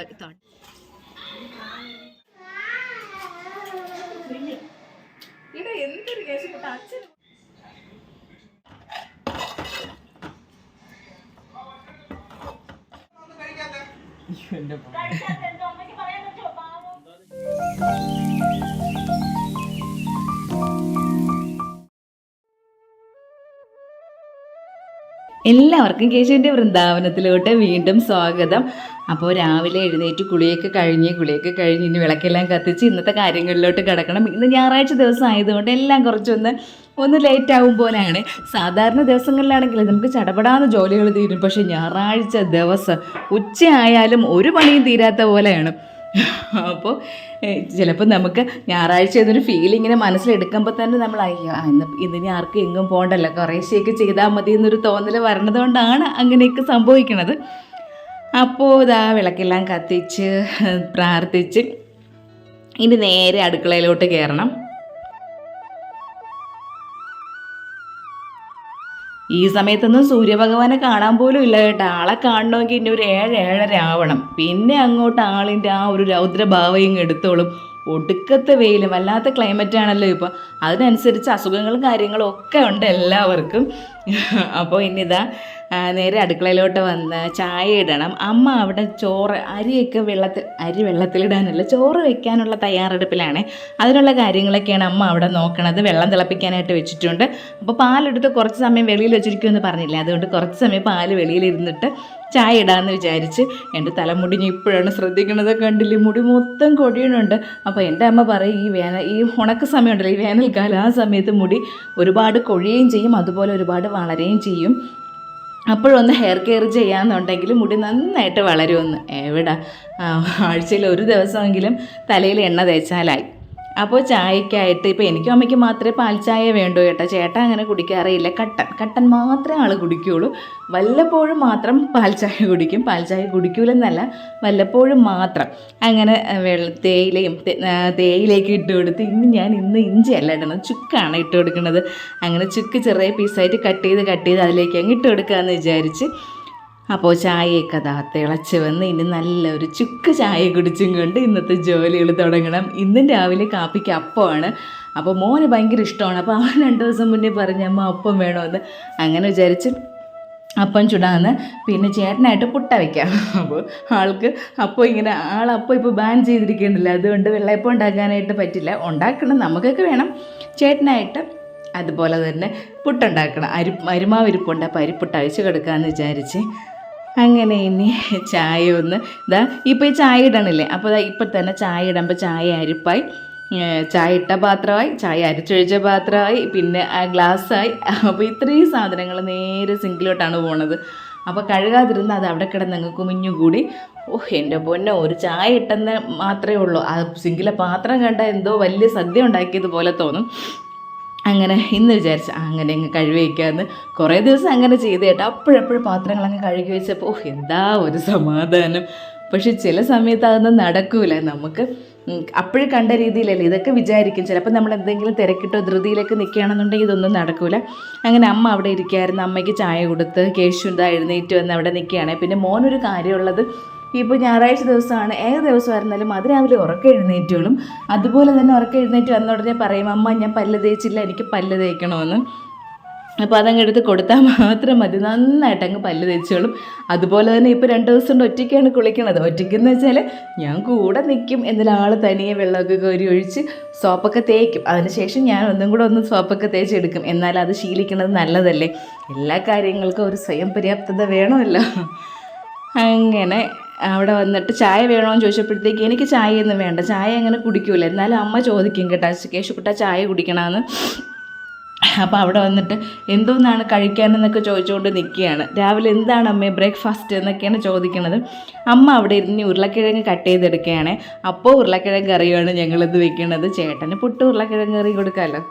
വ- ഇത് ഇതാണ് എന്തൊരു കേസ് അച്ഛൻ. എല്ലാവർക്കും കേശുവിന്റെ വൃന്ദാവനത്തിലോട്ട് വീണ്ടും സ്വാഗതം. അപ്പോൾ രാവിലെ എഴുന്നേറ്റ് കുളിയൊക്കെ കഴിഞ്ഞ് കുളിയൊക്കെ കഴിഞ്ഞ് ഇനി വിളക്കെല്ലാം കത്തിച്ച് ഇന്നത്തെ കാര്യങ്ങളിലോട്ട് കിടക്കണം. ഇന്ന് ഞായറാഴ്ച ദിവസം ആയതുകൊണ്ട് എല്ലാം കുറച്ചൊന്ന് ഒന്ന് ലേറ്റ് ആവും പോലെയാണ്. സാധാരണ ദിവസങ്ങളിലാണെങ്കിൽ നമുക്ക് ചടപടാന്ന് ജോലികൾ തീരും. പക്ഷേ ഞായറാഴ്ച ദിവസം ഉച്ചയായാലും ഒരു പണിയും തീരാത്ത പോലെയാണ്. അപ്പോൾ ചിലപ്പോൾ നമുക്ക് ഞായറാഴ്ച ഇതൊരു ഫീൽ ഇങ്ങനെ മനസ്സിലെടുക്കുമ്പോൾ തന്നെ നമ്മൾ അയ്യോ ഇന്ന് ഇതിന് ആർക്കും എങ്ങും പോകണ്ടല്ലോ കുറേശ്ശെയൊക്കെ ചെയ്താൽ മതി എന്നൊരു തോന്നൽ വരണത് കൊണ്ടാണ് അങ്ങനെയൊക്കെ സംഭവിക്കുന്നത് അപ്പോൾ ഇതാ വിളക്കെല്ലാം കത്തിച്ച് പ്രാർത്ഥിച്ച് ഇനി നേരെ അടുക്കളയിലോട്ട് കയറണം. ഈ സമയത്തൊന്നും സൂര്യഭഗവാനെ കാണാൻ പോലും ഇല്ല കേട്ടോ. ആളെ കാണണമെങ്കിൽ ഇനി ഒരു ഏഴ് ഏഴര ആവണം. പിന്നെ അങ്ങോട്ട് ആളിന്റെ ആ ഒരു രൗദ്രഭാവം ഇങ്ങ് എടുത്തോളും. ഒടുക്കത്തെ വെയിൽ വല്ലാത്ത ക്ലൈമറ്റ് ആണല്ലോ ഇപ്പോൾ അതിനനുസരിച്ച് അസുഖങ്ങളും കാര്യങ്ങളും ഒക്കെ ഉണ്ട് എല്ലാവർക്കും. അപ്പോൾ ഇനിതാ ആ, നേരെ അടുക്കളയിലോട്ട് വന്ന് ചായ ഇടണം. അമ്മ അവിടെ ചോറ് അരിയൊക്കെ വെള്ളത്തിൽ അരി വെള്ളത്തിലിടാനല്ല ചോറ് വെക്കാനുള്ള തയ്യാറെടുപ്പിലാണ്. അതിനുള്ള കാര്യങ്ങളൊക്കെയാണ് അമ്മ അവിടെ നോക്കണത്. വെള്ളം തിളപ്പിക്കാനായിട്ട് വെച്ചിട്ടുണ്ട്. അപ്പോൾ പാലെടുത്ത് കുറച്ച് സമയം വെളിയിൽ വെച്ചിരിക്കുമെന്ന് പറഞ്ഞില്ല? അതുകൊണ്ട് കുറച്ച് സമയം പാൽ വെളിയിലിരുന്നിട്ട് ചായ ഇടാമെന്ന് വിചാരിച്ച് എന്റെ തലമുടി ഞാൻ ഇപ്പോഴാണ് ശ്രദ്ധിക്കുന്നത് കണ്ടില്ല? മുടി മൊത്തം കൊടിയണുണ്ട്. അപ്പോൾ എന്റെ അമ്മ പറയും ഈ വേനൽ ഈ ഉണക്ക സമയമുണ്ടല്ലോ ഈ വേനൽക്കാലം ആ സമയത്ത് മുടി ഒരുപാട് കൊഴിയുകയും ചെയ്യും. അതുപോലെ ഒരുപാട് വളരുകയും ചെയ്യും. അപ്പോഴൊന്ന് ഹെയർ കെയർ ചെയ്യാന്നുണ്ടെങ്കിൽ മുടി നന്നായിട്ട് വളരുമെന്ന്. എവിടെ? ആഴ്ചയിൽ ഒരു ദിവസമെങ്കിലും തലയിൽ എണ്ണ തേച്ചാലായി. അപ്പോൾ ചായക്കായിട്ട് ഇപ്പോൾ എനിക്കും അമ്മയ്ക്കും മാത്രമേ പാൽ വേണ്ടൂ ചേട്ടാ ചേട്ടൻ അങ്ങനെ കുടിക്കാറില്ല കട്ടൻ കട്ടൻ മാത്രമേ ആൾ കുടിക്കുകയുള്ളൂ വല്ലപ്പോഴും മാത്രം പാൽ കുടിക്കും. പാൽ കുടിക്കൂലെന്നല്ല വല്ലപ്പോഴും മാത്രം. അങ്ങനെ വെള്ള തേയിലയും തേയിലേക്ക് ഇട്ട് കൊടുത്ത് ഇന്ന് ഞാൻ ഇന്ന് ഇഞ്ചി അല്ല ഇടണം ചുക്കാണ് ഇട്ട് കൊടുക്കുന്നത് അങ്ങനെ ചുക്ക് ചെറിയ പീസായിട്ട് കട്ട് ചെയ്ത് കട്ട് ചെയ്ത് അതിലേക്ക് അങ്ങ് ഇട്ട് കൊടുക്കാമെന്ന് വിചാരിച്ച് അപ്പോൾ ചായയൊക്കെ അതാ തിളച്ച് വന്ന് ഇനി നല്ലൊരു ചുക്ക് ചായ കുടിച്ചും കൊണ്ട് ഇന്നത്തെ ജോലികൾ തുടങ്ങണം. ഇന്നും രാവിലെ കാപ്പിക്ക് അപ്പമാണ്. അപ്പോൾ മോന് ഭയങ്കര ഇഷ്ടമാണ്. അപ്പോൾ അവൻ രണ്ട് ദിവസം മുന്നേ പറഞ്ഞ അമ്മ അപ്പം വേണമെന്ന് അങ്ങനെ വിചാരിച്ച് അപ്പം ചുടാന്ന് പിന്നെ ചേട്ടനായിട്ട് പുട്ട വയ്ക്കാം അപ്പോൾ ആൾക്ക് അപ്പോൾ ഇങ്ങനെ ആൾ അപ്പോൾ ഇപ്പോൾ ബാൻ ചെയ്തിരിക്കുന്നില്ല. അതുകൊണ്ട് വെള്ളയപ്പം ഉണ്ടാക്കാനായിട്ട് പറ്റില്ല. ഉണ്ടാക്കണം നമുക്കൊക്കെ വേണം. ചേട്ടനായിട്ട് അതുപോലെ തന്നെ പുട്ടുണ്ടാക്കണം. അരി അരിമാവ് ഇരിപ്പുണ്ട്. അപ്പോൾ അരിപ്പുട്ട് അഴിച്ച് കിടക്കാമെന്ന് വിചാരിച്ച് അങ്ങനെ ഇനി ചായ ഒന്ന് ഇതാ ഇപ്പോൾ ഈ ചായ ഇടണില്ലേ? അപ്പോൾ ഇപ്പം തന്നെ ചായ ഇടുമ്പോൾ ചായ അരിപ്പായി. ചായ ഇട്ട പാത്രമായി ചായ അരിച്ചൊഴിച്ച പാത്രമായി പിന്നെ ആ ഗ്ലാസ്സായി. അപ്പോൾ ഇത്രയും സാധനങ്ങൾ നേരെ സിങ്കിലോട്ടാണ് പോണത്. അപ്പോൾ കഴുകാതിരുന്ന് അത് അവിടെ കിടന്ന് അങ്ങ് കുമിഞ്ഞുകൂടി. ഓഹ് എന്റെ പൊന്നെ ഒരു ചായ ഇട്ടെന്ന് മാത്രമേ ഉള്ളൂ. ആ സിങ്കിലെ പാത്രം കണ്ടാൽ എന്തോ വലിയ സദ്യ ഉണ്ടാക്കിയതുപോലെ തോന്നും. അങ്ങനെ ഇന്ന് വിചാരിച്ചു അങ്ങനെ അങ്ങ് കഴുകി വയ്ക്കാമെന്ന് കുറേ ദിവസം അങ്ങനെ ചെയ്ത് കേട്ടോ. അപ്പോഴപ്പോഴും പാത്രങ്ങൾ അങ്ങ് കഴുകി വെച്ചപ്പോൾ എന്താ ഒരു സമാധാനം. പക്ഷെ ചില സമയത്ത് അതൊന്നും നടക്കൂല. നമുക്ക് അപ്പോഴും കണ്ട രീതിയിലല്ലേ ഇതൊക്കെ വിചാരിക്കും. ചിലപ്പോൾ നമ്മൾ എന്തെങ്കിലും തിരക്കിട്ടോ ധൃതിയിലൊക്കെ നിൽക്കുകയാണെന്നുണ്ടെങ്കിൽ ഇതൊന്നും നടക്കൂല. അങ്ങനെ അമ്മ അവിടെ ഇരിക്കുകയായിരുന്നു അമ്മയ്ക്ക് ചായ കൊടുത്ത് കേശു എന്താ എഴുന്നേറ്റ് വന്ന് അവിടെ നിൽക്കുകയാണെങ്കിൽ പിന്നെ മോനൊരു കാര്യമുള്ളത് ഇപ്പോൾ ഞായറാഴ്ച ദിവസമാണ്. ഏത് ദിവസമായിരുന്നാലും അത് രാവിലെ ഉറക്കം എഴുന്നേറ്റോളും അതുപോലെ തന്നെ ഉറക്കം എഴുന്നേറ്റ് വന്ന ഉടനെ പറയും അമ്മ ഞാൻ പല്ല് തേച്ചില്ല എനിക്ക് പല്ല് തേക്കണമെന്ന്. അപ്പോൾ അതങ്ങ് എടുത്ത് കൊടുത്താൽ മാത്രം മതി. നന്നായിട്ട് അങ്ങ് പല്ല് തേച്ചോളും. അതുപോലെ തന്നെ ഇപ്പോൾ രണ്ട് ദിവസം കൊണ്ട് ഒറ്റയ്ക്കാണ് കുളിക്കണത്. ഒറ്റയ്ക്കെന്ന് വെച്ചാൽ ഞാൻ കൂടെ നിൽക്കും എന്നാലും ആൾ തനിയെ വെള്ളമൊക്കെ കോരി ഒഴിച്ച് സോപ്പൊക്കെ തേക്കും. അതിനുശേഷം ഞാൻ ഒന്നും കൂടെ ഒന്ന് സോപ്പൊക്കെ തേച്ചെടുക്കും. എന്നാൽ അത് ശീലിക്കുന്നത് നല്ലതല്ലേ? എല്ലാ കാര്യങ്ങൾക്കും ഒരു സ്വയം പര്യാപ്തത വേണമല്ലോ. അങ്ങനെ അവിടെ വന്നിട്ട് ചായ വേണമെന്ന് ചോദിച്ചപ്പോഴത്തേക്ക് എനിക്ക് ചായയൊന്നും വേണ്ട ചായ അങ്ങനെ കുടിക്കൂല. എന്നാലും അമ്മ ചോദിക്കും കേട്ടോ കേശുക്കുട്ട ചായ കുടിക്കണമെന്ന് അപ്പോൾ അവിടെ വന്നിട്ട് എന്തോന്നാണ് കഴിക്കാനെന്നൊക്കെ ചോദിച്ചുകൊണ്ട് നിൽക്കുകയാണ് രാവിലെ എന്താണ് അമ്മേ ബ്രേക്ക്ഫാസ്റ്റ് എന്നൊക്കെയാണ് ചോദിക്കുന്നത് അമ്മ അവിടെ ഇരുന്ന് ഉരുളക്കിഴങ്ങ് കട്ട് ചെയ്തെടുക്കുകയാണ്. അപ്പോൾ ഉരുളക്കിഴങ്ങ് കറിയാണ് ഞങ്ങളിത് വെക്കുന്നത് ചേട്ടന് പുട്ട് ഉരുളക്കിഴങ്ങ് കറി കൊടുക്കാമല്ലോ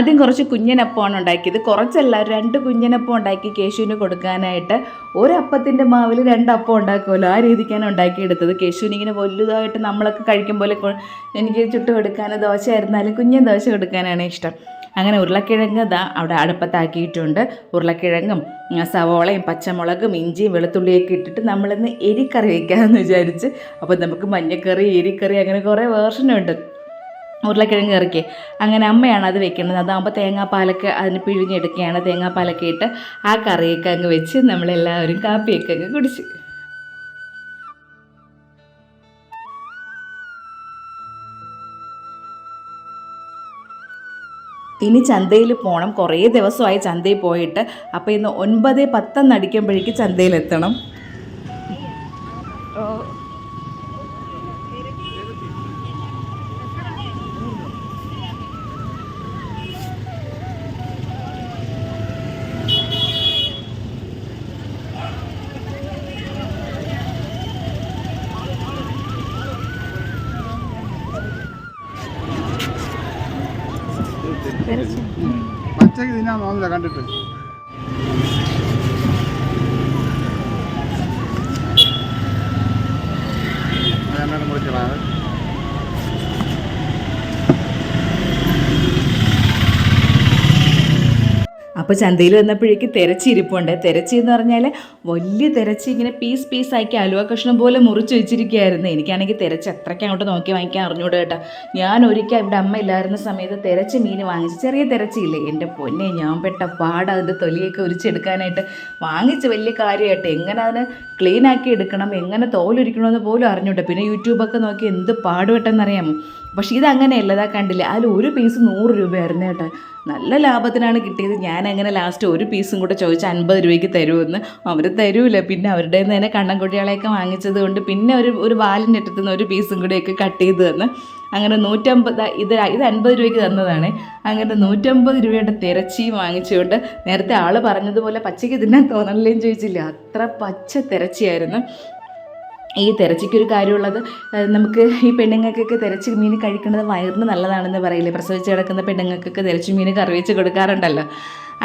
ആദ്യം കുറച്ച് കുഞ്ഞനപ്പമാണ് ഉണ്ടാക്കിയത്. കുറച്ചല്ല രണ്ട് കുഞ്ഞനപ്പം ഉണ്ടാക്കി കേശുവിന് കൊടുക്കാനായിട്ട് ഒരപ്പത്തിന്റെ മാവിൽ രണ്ടപ്പം ഉണ്ടാക്കുമല്ലോ. ആ രീതിക്കാണ് ഉണ്ടാക്കിയെടുത്തത്. കേശുവിന് ഇങ്ങനെ വലുതായിട്ട് നമ്മളൊക്കെ കഴിക്കും പോലെ എനിക്ക് ചുട്ട് കൊടുക്കാൻ ദോശ ആയിരുന്നാലും കുഞ്ഞൻ ദോശ കൊടുക്കാനാണ് ഇഷ്ടം. അങ്ങനെ ഉരുളക്കിഴങ്ങ് ദാ അവിടെ അടുപ്പത്താക്കിയിട്ടുണ്ട്. ഉരുളക്കിഴങ്ങും സവോളയും പച്ചമുളകും ഇഞ്ചിയും വെളുത്തുള്ളിയൊക്കെ ഇട്ടിട്ട് നമ്മളിന്ന് എരിക്കറി വയ്ക്കാമെന്ന് വിചാരിച്ച്. അപ്പോൾ നമുക്ക് മഞ്ഞക്കറി എരിക്കറി അങ്ങനെ കുറേ വേർഷനുണ്ട്. ഉരുളക്കിഴങ്ങ് കറിക്ക്. അങ്ങനെ അമ്മയാണ് അത് വെക്കുന്നത് അതാകുമ്പോൾ തേങ്ങാപ്പാലൊക്കെ അതിന് പിഴിഞ്ഞെടുക്കുകയാണ്. തേങ്ങാപ്പാലൊക്കെ ഇട്ട് ആ കറിയൊക്കെ അങ്ങ് വെച്ച് നമ്മളെല്ലാവരും കാപ്പിയൊക്കെ അങ്ങ് കുടിച്ച്. ഇനി ചന്തയിൽ പോകണം കുറേ ദിവസമായി ചന്തയിൽ പോയിട്ട്. അപ്പോൾ ഇന്ന് ഒൻപത് പത്തെന്ന് അടിക്കുമ്പോഴേക്ക് ചന്തയിലെത്തണം. പച്ചക്ക് തിന്നാൻ കണ്ടിട്ട്. ഞാൻ രണ്ടെണ്ണം മുറിച്ചടാ അപ്പോൾ ചന്തയിൽ വന്നപ്പോഴേക്ക് തിരച്ചിരിപ്പുണ്ട്. തിരച്ചി എന്ന് പറഞ്ഞാൽ വലിയ തിരച്ചി ഇങ്ങനെ പീസ് പീസാക്കി അലുവ കഷ്ണം പോലെ മുറിച്ച് വെച്ചിരിക്കുകയായിരുന്നു. എനിക്കാണെങ്കിൽ തിരച്ച് അത്രയ്ക്ക് അങ്ങോട്ട് നോക്കി വാങ്ങിക്കാൻ അറിഞ്ഞൂടെ കേട്ടോ. ഞാൻ ഒരിക്കൽ ഇവിടെ അമ്മ ഇല്ലായിരുന്ന സമയത്ത് തിരച്ച് മീൻ വാങ്ങിച്ച് ചെറിയ തിരച്ചില്ലേ എന്റെ പൊന്നെ ഞാൻ പെട്ട പാട അതിന്റെ തൊലിയൊക്കെ ഉരിച്ചെടുക്കാനായിട്ട്. വാങ്ങിച്ച് വലിയ കാര്യമായിട്ട് എങ്ങനെ അതിന് ക്ലീനാക്കി എടുക്കണം? എങ്ങനെ തോലൊരിക്കണമെന്ന് പോലും അറിഞ്ഞൂട്ടെ പിന്നെ യൂട്യൂബൊക്കെ നോക്കി എന്ത് പാടുപെട്ടെന്നറിയാമോ? പക്ഷേ ഇത് അങ്ങനെയല്ല ഇതാ കണ്ടില്ല? അതിൽ ഒരു പീസ് നൂറ് രൂപയായിരുന്നു കേട്ടോ. നല്ല ലാഭത്തിനാണ് കിട്ടിയത്. ഞാൻ അങ്ങനെ ലാസ്റ്റ് ഒരു പീസും കൂടെ ചോദിച്ച് അൻപത് രൂപയ്ക്ക് തരുമെന്ന്. അവർ തരൂല. പിന്നെ അവരുടെ നിന്ന് തന്നെ കണ്ണൻകുട്ടികളെയൊക്കെ വാങ്ങിച്ചത് കൊണ്ട് പിന്നെ ഒരു ഒരു വാലിന്റെ അടുത്ത് നിന്ന് ഒരു പീസും കൂടെയൊക്കെ കട്ട് ചെയ്ത് തന്ന്. അങ്ങനെ നൂറ്റമ്പത് ഇത് ഇത് അൻപത് രൂപയ്ക്ക് തന്നതാണ്. അങ്ങനെ നൂറ്റമ്പത് രൂപയുടെ തിരച്ചിയും വാങ്ങിച്ചുകൊണ്ട് നേരത്തെ ആൾ പറഞ്ഞതുപോലെ പച്ചയ്ക്ക് തിന്നാൻ തോന്നണില്ലേന്ന് ചോദിച്ചില്ല. അത്ര പച്ച തിരച്ചിയായിരുന്നു. ഈ തിരച്ചിക്കൊരു കാര്യമുള്ളത് നമുക്ക് ഈ പെണ്ണുങ്ങൾക്കൊക്കെ തിരച്ച് മീൻ കഴിക്കുന്നത് വയറിന് നല്ലതാണെന്ന് പറയില്ലേ? പ്രസവിച്ച് കിടക്കുന്ന പെണ്ണുങ്ങൾക്കൊക്കെ തിരച്ച് മീൻ കറി വെച്ച് കൊടുക്കാറുണ്ടല്ലോ.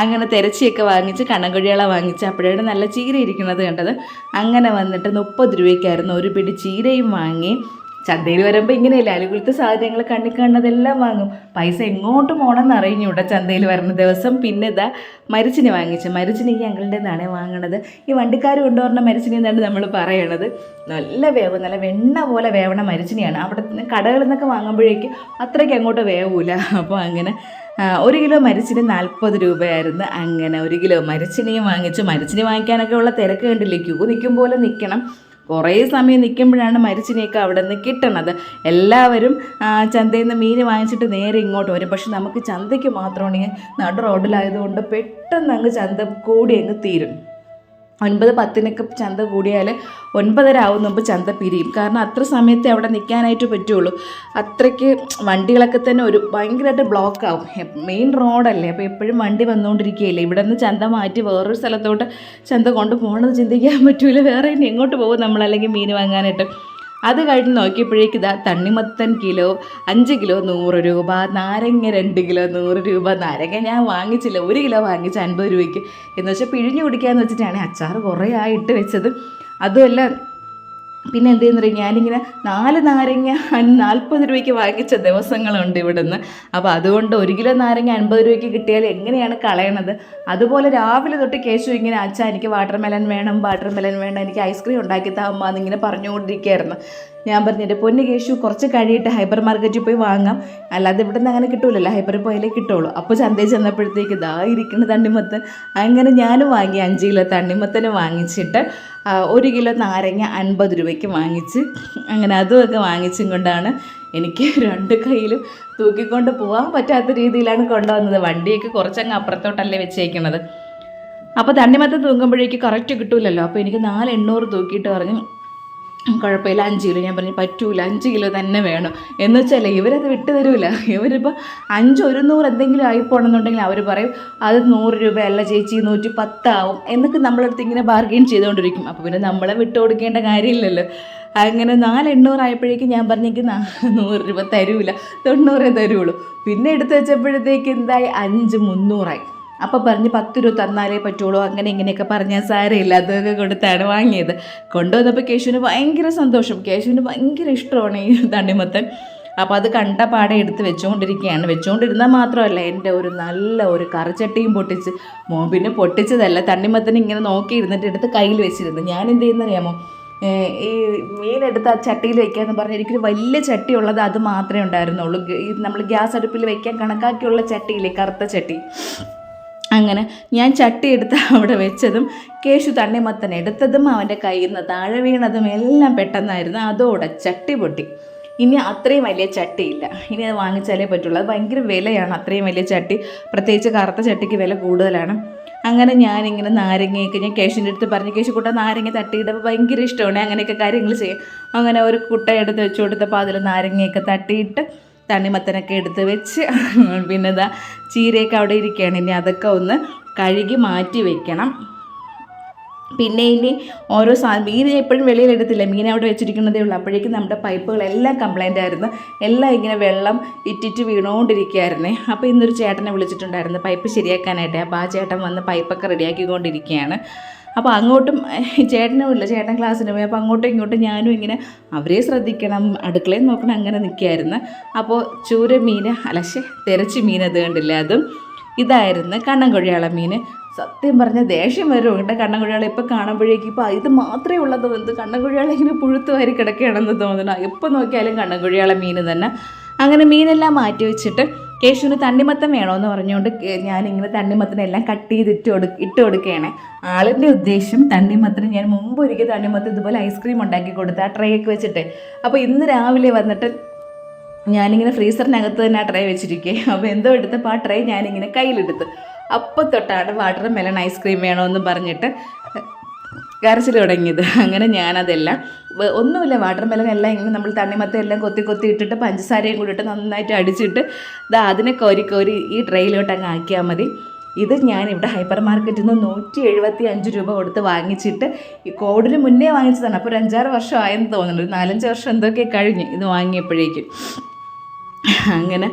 അങ്ങനെ തിരച്ചിയൊക്കെ വാങ്ങിച്ച് കണ്ണൻകുഴികളെ വാങ്ങിച്ച് അപ്പോഴാണ് നല്ല ചീര ഇരിക്കുന്നത് കണ്ടത്. അങ്ങനെ വന്നിട്ട് മുപ്പത് രൂപയ്ക്കായിരുന്നു ഒരു പിടി ചീരയും വാങ്ങി. ചന്തയിൽ വരുമ്പോൾ ഇങ്ങനെയല്ല? അലുകുലത്തെ സാധനങ്ങൾ കണ്ണി കാണുന്നതെല്ലാം വാങ്ങും. പൈസ എങ്ങോട്ട് പോകണമെന്ന് അറിഞ്ഞൂടെ ചന്തയിൽ വരുന്ന ദിവസം. പിന്നെ ഇതാ മരിച്ചിനെ വാങ്ങിച്ചു. മരിച്ചിനെ ഈ നാണയ വാങ്ങണത്. ഈ വണ്ടിക്കാർ കൊണ്ടുവരുന്ന മരിച്ചിനെ എന്നാണ് നമ്മൾ പറയണത്. നല്ല വേവ് നല്ല വെണ്ണ പോലെ വേവണ മരിച്ചിനെയാണ്. അവിടെ കടകളിൽ നിന്നൊക്കെ വാങ്ങുമ്പോഴേക്കും അത്രയ്ക്ക് അങ്ങോട്ട് വേവൂല. അപ്പോൾ അങ്ങനെ ഒരു കിലോ മരിച്ചിന് നാൽപ്പത് രൂപയായിരുന്നു. അങ്ങനെ ഒരു കിലോ മരിച്ചിനെയും വാങ്ങിച്ചു. മരിച്ചിനെ വാങ്ങിക്കാനൊക്കെ ഉള്ള തിരക്ക് കണ്ടില്ലേ? ക്യൂ നിൽക്കും പോലെ നിൽക്കണം കുറേ സമയം നിൽക്കുമ്പോഴാണ് മരിച്ചിനെയൊക്കെ അവിടെ നിന്ന് കിട്ടണത് എല്ലാവരും ചന്തയിൽ നിന്ന് മീൻ വാങ്ങിച്ചിട്ട് നേരെ ഇങ്ങോട്ട് വരും. പക്ഷെ നമുക്ക് ചന്തയ്ക്ക് മാത്രമാണെങ്കിൽ നടു റോഡിലായതുകൊണ്ട് പെട്ടെന്ന് അങ്ങ് ചന്ത കൂടി അങ്ങ് തീരും. ഒൻപത് പത്തിനൊക്കെ ചന്ത കൂടിയാൽ ഒൻപതര ആവും മുമ്പ് ചന്ത പിരിയും. കാരണം അത്ര സമയത്തെ അവിടെ നിൽക്കാനായിട്ട് പറ്റുള്ളൂ. അത്രയ്ക്ക് വണ്ടികളൊക്കെ തന്നെ ഒരു ഭയങ്കരമായിട്ട് ബ്ലോക്ക് ആവും. മെയിൻ റോഡല്ലേ അപ്പോൾ എപ്പോഴും വണ്ടി വന്നുകൊണ്ടിരിക്കുകയല്ലേ ഇവിടെ നിന്ന് ചന്ത മാറ്റി വേറൊരു സ്ഥലത്തോട്ട് ചന്ത കൊണ്ട് പോകണമെന്ന് ചിന്തിക്കാൻ പറ്റൂല. വേറെ ഇനി എങ്ങോട്ട് പോകും നമ്മളല്ലെങ്കിൽ മീൻ വാങ്ങാനായിട്ട്. അത് കഴിഞ്ഞ് നോക്കിയപ്പോഴേക്ക് ഇതാ തണ്ണിമത്തൻ കിലോ അഞ്ച് കിലോ നൂറ് രൂപ നാരങ്ങ രണ്ട് കിലോ നൂറ് രൂപ. നാരങ്ങ ഞാൻ വാങ്ങിച്ചില്ല ഒരു കിലോ വാങ്ങിച്ച അൻപത് രൂപയ്ക്ക്. എന്ന് വെച്ചാൽ പിഴിഞ്ഞു കുടിക്കാന്ന് വെച്ചിട്ടാണ് അച്ചാർ കുറേ ആയിട്ട് വെച്ചത്. അതുമല്ല പിന്നെ എന്ത് ചെയ്യുന്ന ഞാനിങ്ങനെ നാല് നാരങ്ങ നാൽപ്പത് രൂപയ്ക്ക് വാങ്ങിച്ച ദിവസങ്ങളുണ്ട് ഇവിടുന്ന്. അപ്പോൾ അതുകൊണ്ട് ഒരു കിലോ നാരങ്ങ അൻപത് രൂപയ്ക്ക് കിട്ടിയാൽ എങ്ങനെയാണ് കളയണത്? അതുപോലെ രാവിലെ തൊട്ട് കേശു ഇങ്ങനെ അച്ഛാ എനിക്ക് വാട്ടർ മെലൻ വേണം വാട്ടർ മെലൻ വേണം എനിക്ക് ഐസ്ക്രീം ഉണ്ടാക്കി താമ്മ എന്നിങ്ങനെ പറഞ്ഞുകൊണ്ടിരിക്കുകയായിരുന്നു. ഞാൻ പറഞ്ഞു എന്റെ പൊന്നു കേശു കുറച്ച് കഴിയിട്ട് ഹൈപ്പർ മാർക്കറ്റിൽ പോയി വാങ്ങാം. അല്ലാതെ ഇവിടെ നിന്ന് അങ്ങനെ കിട്ടൂലല്ലോ ഹൈപ്പറിൽ പോയാലേ കിട്ടുള്ളൂ. അപ്പോൾ ചന്തയിൽ ചെന്നപ്പോഴത്തേക്ക് ദാ ഇരിക്കുന്ന തണ്ണിമത്തൻ. അങ്ങനെ ഞാനും വാങ്ങി അഞ്ച് കിലോ തണ്ണിമത്തന് വാങ്ങിച്ചിട്ട് ഒരു കിലോ നാരങ്ങ അൻപത് രൂപയ്ക്ക് വാങ്ങിച്ച് അങ്ങനെ അതുമൊക്കെ വാങ്ങിച്ചും കൊണ്ടാണ് എനിക്ക് രണ്ട് കയ്യിലും തൂക്കിക്കൊണ്ട് പോകാൻ പറ്റാത്ത രീതിയിലാണ് കൊണ്ടുവന്നത്. വണ്ടിയൊക്കെ കുറച്ചങ്ങ് അപ്പുറത്തോട്ടല്ലേ വെച്ചേക്കുന്നത് അപ്പോൾ തണ്ണിമത്തൻ തൂങ്ങുമ്പോഴേക്ക് കറക്റ്റ് കിട്ടൂലല്ലോ. അപ്പോൾ എനിക്ക് നാല് എണ്ണൂറ് തൂക്കിയിട്ട് പറഞ്ഞു കുഴപ്പമില്ല. അഞ്ച് കിലോ. ഞാൻ പറഞ്ഞു പറ്റൂല. അഞ്ച് കിലോ തന്നെ വേണം. എന്ന് വെച്ചാൽ ഇവരത് വിട്ടു തരൂല. ഇവരിപ്പോൾ അഞ്ച് ഒരു നൂറ് എന്തെങ്കിലും ആയി പോകണമെന്നുണ്ടെങ്കിൽ അവർ പറയും അത് നൂറ് രൂപയല്ല ചേച്ചി നൂറ്റി പത്താവും. എന്നൊക്കെ നമ്മളടുത്ത് ഇങ്ങനെ ബാർഗെയിൻ ചെയ്തുകൊണ്ടിരിക്കും അപ്പോൾ പിന്നെ നമ്മളെ വിട്ടു കൊടുക്കേണ്ട കാര്യമില്ലല്ലോ. അങ്ങനെ നാല് എണ്ണൂറായപ്പോഴേക്കും ഞാൻ പറഞ്ഞെങ്കിൽ നൂറ് രൂപ തരൂല. തൊണ്ണൂറേ തരുള്ളൂ. പിന്നെ എടുത്തു വെച്ചപ്പോഴത്തേക്ക് എന്തായി? അഞ്ച് മുന്നൂറായി. അപ്പോൾ പറഞ്ഞ് പത്ത് രൂപ തന്നാലേ പറ്റുള്ളൂ. അങ്ങനെ ഇങ്ങനെയൊക്കെ പറഞ്ഞാൽ സാരമില്ല അതൊക്കെ കൊടുത്താണ് വാങ്ങിയത്. കൊണ്ടുവന്നപ്പോൾ കേശുവിന് ഭയങ്കര സന്തോഷം. കേശുവിന് ഭയങ്കര ഇഷ്ടമാണ് ഈ തണ്ണിമത്തൻ. അപ്പോൾ അത് കണ്ട പാടെ എടുത്ത് വെച്ചുകൊണ്ടിരിക്കുകയാണ്. വെച്ചുകൊണ്ടിരുന്നാൽ മാത്രമല്ല എന്റെ ഒരു നല്ല ഒരു കറിച്ചട്ടിയും പൊട്ടിച്ച് മോബിനെ പൊട്ടിച്ചതല്ല. തണ്ണിമത്തൻ ഇങ്ങനെ നോക്കി ഇരുന്നിട്ട് എടുത്ത് കയ്യിൽ വെച്ചിരുന്നു. ഞാൻ എന്ത് ചെയ്യുന്നറിയാമോ? ഈ മീനെടുത്ത് ആ ചട്ടിയിൽ വെക്കാന്ന് പറഞ്ഞാൽ എനിക്കൊരു വലിയ ചട്ടി ഉള്ളത് അത് മാത്രമേ ഉണ്ടായിരുന്നുള്ളൂ. നമ്മൾ ഗ്യാസ് അടുപ്പിൽ വെക്കാൻ കണക്കാക്കിയുള്ള ചട്ടിയില്ലേ? കറുത്ത ചട്ടി. അങ്ങനെ ഞാൻ ചട്ടി എടുത്ത് അവിടെ വെച്ചതും കേശു തണ്ണിമത്തൻ എടുത്തതും അവന്റെ കയ്യിൽ നിന്ന് താഴെ വീണതും എല്ലാം പെട്ടെന്നായിരുന്നു. അതോടെ ചട്ടി പൊട്ടി. ഇനി അത്രയും വലിയ ചട്ടിയില്ല. ഇനി അത് വാങ്ങിച്ചാലേ പറ്റുള്ളൂ. അത് ഭയങ്കര വിലയാണ്. അത്രയും വലിയ ചട്ടി. പ്രത്യേകിച്ച് കറുത്ത ചട്ടിക്ക് വില കൂടുതലാണ്. അങ്ങനെ ഞാനിങ്ങനെ നാരങ്ങയൊക്കെ ഞാൻ കേശുവിന്റെ അടുത്ത് പറഞ്ഞു കേശു കുട്ട നാരങ്ങ തട്ടിയിട്ടപ്പോൾ ഭയങ്കര ഇഷ്ടമാണ്. അങ്ങനെയൊക്കെ കാര്യങ്ങൾ ചെയ്യും. അങ്ങനെ ഒരു കുട്ട എടുത്ത് വെച്ച് കൊടുത്തപ്പോൾ അതിൽ നാരങ്ങയൊക്കെ തട്ടിയിട്ട് തണ്ണിമത്തനൊക്കെ എടുത്ത് വെച്ച് പിന്നെ ഇതാ ചീരയൊക്കെ അവിടെ ഇരിക്കുകയാണ്. ഇനി അതൊക്കെ ഒന്ന് കഴുകി മാറ്റി വെക്കണം. പിന്നെ ഇനി ഓരോ സാ മീൻ എപ്പോഴും വെളിയിൽ എടുത്തില്ല. മീൻ അവിടെ വെച്ചിരിക്കുന്നതേ ഉള്ളൂ. അപ്പോഴേക്കും നമ്മുടെ പൈപ്പുകളെല്ലാം കംപ്ലൈന്റ് ആയിരുന്നു. എല്ലാം ഇങ്ങനെ വെള്ളം ഇറ്റിറ്റ് വീണുകൊണ്ടിരിക്കുകയായിരുന്നേ അപ്പോൾ ഇന്നൊരു ചേട്ടനെ വിളിച്ചിട്ടുണ്ടായിരുന്നു. പൈപ്പ് ശരിയാക്കാനായിട്ട്. അപ്പോൾ ആ ചേട്ടൻ വന്ന് പൈപ്പൊക്കെ റെഡിയാക്കിക്കൊണ്ടിരിക്കുകയാണ് അപ്പോൾ അങ്ങോട്ടും ചേട്ടനും ഇല്ല ചേട്ടൻ ക്ലാസ്സിന് പോയി. അപ്പോൾ അങ്ങോട്ടും ഇങ്ങോട്ടും ഞാനും ഇങ്ങനെ അവരെ ശ്രദ്ധിക്കണം അടുക്കളയിൽ നോക്കണം അങ്ങനെ നിൽക്കുകയായിരുന്നു അപ്പോൾ ചൂര മീൻ അലശ്ശേ തെരച്ചി മീൻ അത് കണ്ടില്ല? അതും ഇതായിരുന്നു കണ്ണൻകൊഴിയാള മീൻ. സത്യം പറഞ്ഞ ദേഷ്യം വരും കേട്ടോ കണ്ണൻകുഴിയാളെ ഇപ്പോൾ കാണുമ്പോഴേക്കും. ഇപ്പോൾ ഇത് മാത്രമേ ഉള്ളത് എന്ത് കണ്ണൻകുഴിയാളെ ഇങ്ങനെ പുഴുത്ത് വാരി കിടക്കുകയാണെന്ന് തോന്നുന്നു. എപ്പോൾ നോക്കിയാലും കണ്ണൻകൊഴിയാള മീൻ തന്നെ. അങ്ങനെ മീനെല്ലാം മാറ്റി വെച്ചിട്ട് കേശുവിന് തണ്ണിമത്തം വേണമെന്ന് പറഞ്ഞുകൊണ്ട് ഞാൻ ഞാനിങ്ങനെ തണ്ണിമത്തനെല്ലാം കട്ട് ചെയ്ത് ഇട്ട് കൊടു ഇട്ട് കൊടുക്കുകയാണ്. ആളിന്റെ ഉദ്ദേശം തണ്ണിമത്തന് ഞാൻ മുമ്പ് ഒരിക്കൽ തണ്ണിമത്തം ഇതുപോലെ ഐസ്ക്രീം ഉണ്ടാക്കി കൊടുത്ത് ആ ട്രേ ഒക്കെ വെച്ചിട്ട്. അപ്പോൾ ഇന്ന് രാവിലെ വന്നിട്ട് ഞാനിങ്ങനെ ഫ്രീസറിനകത്ത് തന്നെ ആ ട്രേ വെച്ചിരിക്കുക അപ്പോൾ എന്തോ എടുത്തപ്പോൾ ആ ട്രേ ഞാനിങ്ങനെ കയ്യിലെടുത്ത്. അപ്പം തൊട്ടാണ് വാട്ടർ മെലൺ ഐസ്ക്രീം വേണമെന്ന് പറഞ്ഞിട്ട് കരച്ചിൽ തുടങ്ങിയത്. അങ്ങനെ ഞാനതെല്ലാം ഒന്നുമില്ല വാട്ടർ മെലൺ എല്ലാം ഇങ്ങനെ നമ്മൾ തണ്ണിമത്തം എല്ലാം കൊത്തി കൊത്തി ഇട്ടിട്ട് പഞ്ചസാരയും കൂടി ഇട്ട് നന്നായിട്ട് അടിച്ചിട്ട് ഇതാ അതിനെ കോരി കോരി ഈ ട്രെയിലോട്ട് അങ്ങ് ആക്കിയാൽ മതി. ഇത് ഞാൻ ഇവിടെ ഹൈപ്പർ മാർക്കറ്റിൽ നിന്ന് നൂറ്റി എഴുപത്തി അഞ്ച് രൂപ കൊടുത്ത് വാങ്ങിച്ചിട്ട് ഈ കോവിഡിന് മുന്നേ വാങ്ങിച്ചതാണ്. അപ്പോൾ ഒരു അഞ്ചാറ് വർഷം ആയെന്ന് തോന്നുന്നുണ്ട് ഒരു നാലഞ്ച് വർഷം എന്തൊക്കെ കഴിഞ്ഞ് ഇത് വാങ്ങിയപ്പോഴേക്കും. അങ്ങനെ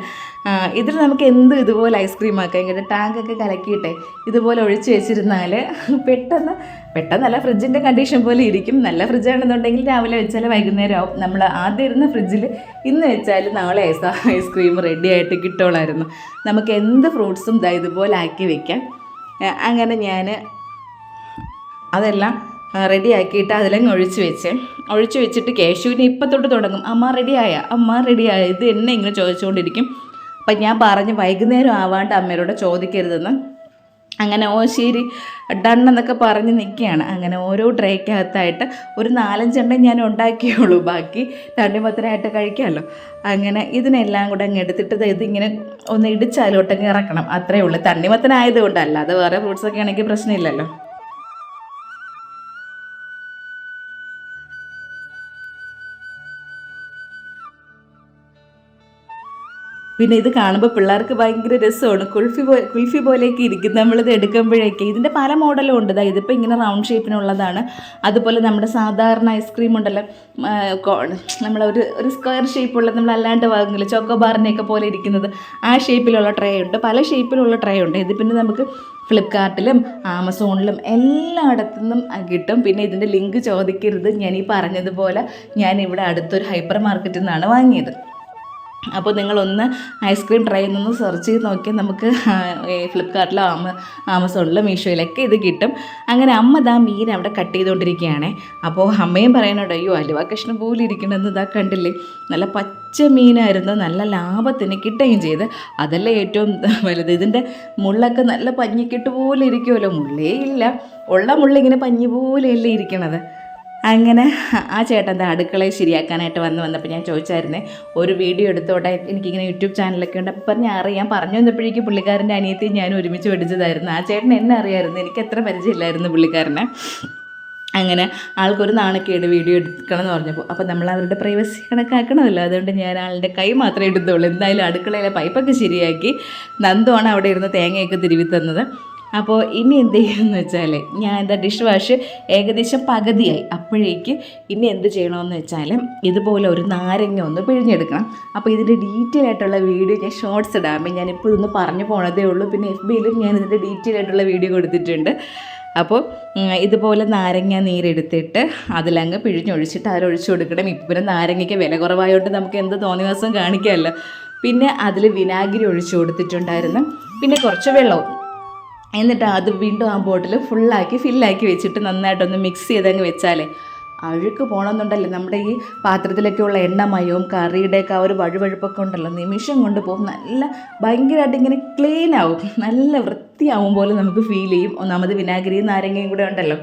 ഇതിൽ നമുക്ക് എന്ത് ഇതുപോലെ ഐസ്ക്രീം ആക്കാം? ഇങ്ങനെ ടാങ്കൊക്കെ കലക്കിയിട്ടെ ഇതുപോലെ ഒഴിച്ച് വെച്ചിരുന്നാൽ പെട്ടെന്ന് പെട്ടെന്നല്ല ഫ്രിഡ്ജിന്റെ കണ്ടീഷൻ പോലെ ഇരിക്കും. നല്ല ഫ്രിഡ്ജാണെന്നുണ്ടെങ്കിൽ രാവിലെ വെച്ചാൽ വൈകുന്നേരം ആവും. നമ്മൾ ആദ്യം ഇരുന്ന ഫ്രിഡ്ജിൽ ഇന്ന് വെച്ചാൽ നാളെ ഐസ് ഐസ്ക്രീം റെഡി ആയിട്ട് കിട്ടുള്ളായിരുന്നു നമുക്ക് എന്ത് ഫ്രൂട്ട്സും ഇതാ ഇതുപോലെ ആക്കി വെക്കാം. അങ്ങനെ ഞാൻ അതെല്ലാം റെഡി ആക്കിയിട്ട് അതിലങ്ങ് ഒഴിച്ച് വെച്ച് ഒഴിച്ച് വെച്ചിട്ട് കേശുവിനെ ഇപ്പം തൊട്ട് തുടങ്ങും. അമ്മ റെഡിയായ അമ്മ റെഡിയായ ഇത് എന്നെ ഇങ്ങനെ ചോദിച്ചുകൊണ്ടിരിക്കും അപ്പം ഞാൻ പറഞ്ഞ് വൈകുന്നേരം ആവാണ്ട് അമ്മയോട് ചോദിക്കരുതെന്ന് അങ്ങനെ ഓ ശരി ഡണ്ണെന്നൊക്കെ പറഞ്ഞ് നിൽക്കുകയാണ്. അങ്ങനെ ഓരോ ട്രേക്കകത്തായിട്ട് ഒരു നാലഞ്ചെണ്ണം ഞാൻ ഉണ്ടാക്കിയുള്ളൂ. ബാക്കി തണ്ണിമത്തനായിട്ട് കഴിക്കാമല്ലോ. അങ്ങനെ ഇതിനെല്ലാം കൂടെ അങ്ങ് എടുത്തിട്ട് ഇതിങ്ങനെ ഒന്ന് ഇടിച്ചാലോട്ടങ്ങ് ഇറക്കണം. അത്രയേ ഉള്ളൂ. തണ്ണിമത്തനായതുകൊണ്ട് അല്ലാതെ വേറെ ഫ്രൂട്ട്സൊക്കെ ആണെങ്കിൽ പ്രശ്നമില്ലല്ലോ. പിന്നെ ഇത് കാണുമ്പോൾ പിള്ളേർക്ക് ഭയങ്കര രസമാണ്. കുൽഫി പോ കുൽഫി പോലെയൊക്കെ ഇരിക്കും. നമ്മളിത് എടുക്കുമ്പോഴേക്ക് ഇതിന്റെ പല മോഡലും ഉണ്ട്. ദാ ഇതിപ്പോൾ ഇങ്ങനെ റൗണ്ട് ഷേപ്പിനുള്ളതാണ് അതുപോലെ നമ്മുടെ സാധാരണ ഐസ്ക്രീം ഉണ്ടല്ലോ. നമ്മളൊരു ഒരു സ്ക്വയർ ഷേപ്പുള്ള നമ്മൾ അല്ലാണ്ട് വാങ്ങില്ല ചോക്കോബാറിനെയൊക്കെ പോലെ ഇരിക്കുന്നത് ആ ഷേപ്പിലുള്ള ട്രേ ഉണ്ട്. പല ഷേപ്പിലുള്ള ട്രേ ഉണ്ട്. ഇത് പിന്നെ നമുക്ക് ഫ്ലിപ്കാർട്ടിലും ആമസോണിലും എല്ലായിടത്തുനിന്നും കിട്ടും. പിന്നെ ഇതിന്റെ ലിങ്ക് ചോദിക്കരുത്. ഞാൻ ഈ പറഞ്ഞതുപോലെ ഞാൻ ഇവിടെ അടുത്തൊരു ഹൈപ്പർ മാർക്കറ്റിൽ നിന്നാണ് വാങ്ങിയത്. അപ്പോൾ നിങ്ങളൊന്ന് ഐസ്ക്രീം ട്രൈ നിന്ന് സെർച്ച് ചെയ്ത് നോക്കിയാൽ നമുക്ക് ഫ്ലിപ്കാർട്ടിലോ ആമ ആമസോണിലോ മീഷോയിലൊക്കെ ഇത് കിട്ടും. അങ്ങനെ അമ്മ ദാ മീൻ അവിടെ കട്ട് ചെയ്തുകൊണ്ടിരിക്കുകയാണ് അപ്പോൾ അമ്മയും പറയാനുണ്ട് അയ്യോ അലുവ കഷ്ണം പോലെ ഇരിക്കണമെന്ന് ഇതാ കണ്ടില്ലേ? നല്ല പച്ച മീനായിരുന്നു നല്ല ലാഭത്തിന് കിട്ടുകയും ചെയ്ത്. അതല്ലേ ഏറ്റവും വലുത്? ഇതിന്റെ മുള്ളൊക്കെ നല്ല പഞ്ഞിക്കിട്ട് പോലെ ഇരിക്കുമല്ലോ മുള്ളേ ഇല്ല. ഉള്ള മുള്ളിങ്ങനെ പഞ്ഞി പോലെയല്ലേ ഇരിക്കണത്? അങ്ങനെ ആ ചേട്ടൻ ദാ അടുക്കളയിൽ ശരിയാക്കാനായിട്ട് വന്ന് വന്നപ്പോൾ ഞാൻ ചോദിച്ചായിരുന്നേ ഒരു വീഡിയോ എടുത്തോട്ടെ? എനിക്കിങ്ങനെ യൂട്യൂബ് ചാനലൊക്കെ ഉണ്ട്. അപ്പം പറഞ്ഞ് അറിയാം. പറഞ്ഞു വന്നപ്പോഴേക്കും പുള്ളിക്കാരന്റെ അനിയത്തി ഞാൻ ഒരുമിച്ച് പഠിച്ചതായിരുന്നു ആ ചേട്ടൻ എന്നെ അറിയായിരുന്നു. എനിക്ക് എത്ര പരിചയമില്ലായിരുന്നു പുള്ളിക്കാരനെ. അങ്ങനെ ആൾക്കൊരു നാണക്കേട് വീഡിയോ എടുക്കണം എന്ന് പറഞ്ഞപ്പോൾ അപ്പോൾ നമ്മൾ അവരുടെ പ്രൈവസി കണക്കാക്കണമല്ലോ. അതുകൊണ്ട് ഞാൻ ആളുടെ കൈ മാത്രമേ എടുത്തുള്ളൂ. എന്തായാലും അടുക്കളയിലെ പൈപ്പൊക്കെ ശരിയാക്കി. നന്ദുവാണ് അവിടെ ഇരുന്ന് തേങ്ങയൊക്കെ തിരുവി തന്നത്. അപ്പോൾ ഇനി എന്ത് ചെയ്യണമെന്ന് വെച്ചാൽ ഞാൻ എന്താ ഡിഷ് വാഷ് ഏകദേശം പകുതിയായി. അപ്പോഴേക്ക് ഇനി എന്ത് ചെയ്യണമെന്ന് വെച്ചാൽ ഇതുപോലെ ഒരു നാരങ്ങ ഒന്ന് പിഴിഞ്ഞെടുക്കണം. അപ്പോൾ ഇതിന്റെ ഡീറ്റെയിൽ ആയിട്ടുള്ള വീഡിയോ ഞാൻ ഷോർട്സ് ഇടാമേ ഞാനിപ്പോൾ ഇതൊന്ന് പറഞ്ഞു പോണതേ ഉള്ളൂ. പിന്നെ എഫ് ബിയിലും ഞാൻ ഇതിന്റെ ഡീറ്റെയിൽ ആയിട്ടുള്ള വീഡിയോ കൊടുത്തിട്ടുണ്ട്. അപ്പോൾ ഇതുപോലെ നാരങ്ങ നീരെടുത്തിട്ട് അതിലങ്ങ് പിഴിഞ്ഞൊഴിച്ചിട്ട് അതിലൊഴിച്ചു കൊടുക്കണം. ഇപ്പം പിന്നെ നാരങ്ങയ്ക്ക് വില കുറവായതുകൊണ്ട് നമുക്ക് എന്ത് തോന്നിയ കാണിക്കാമല്ലോ. പിന്നെ അതിൽ വിനാഗിരി ഒഴിച്ചു കൊടുത്തിട്ടുണ്ടായിരുന്നു. പിന്നെ കുറച്ച് വെള്ളവും. എന്നിട്ട് അത് വീണ്ടും ആ ബോട്ടിൽ ഫുള്ളാക്കി ഫില്ലാക്കി വെച്ചിട്ട് നന്നായിട്ടൊന്ന് മിക്സ് ചെയ്തങ്ങ് വെച്ചാലേ അഴുക്ക് പോകണമെന്നുണ്ടല്ലോ നമ്മുടെ ഈ പാത്രത്തിലൊക്കെയുള്ള എണ്ണമയവും കറിയുടെയൊക്കെ ആ ഒരു വഴുവഴുപ്പൊക്കെ ഉണ്ടല്ലോ നിമിഷം കൊണ്ട് പോകും. നല്ല ഭയങ്കരമായിട്ട് ഇങ്ങനെ ക്ലീൻ ആവും. നല്ല വൃത്തിയാവും പോലെ നമുക്ക് ഫീൽ ചെയ്യും. ഒന്നാമത് വിനാഗിരിയും നാരങ്ങയും കൂടെ ഉണ്ടല്ലോ.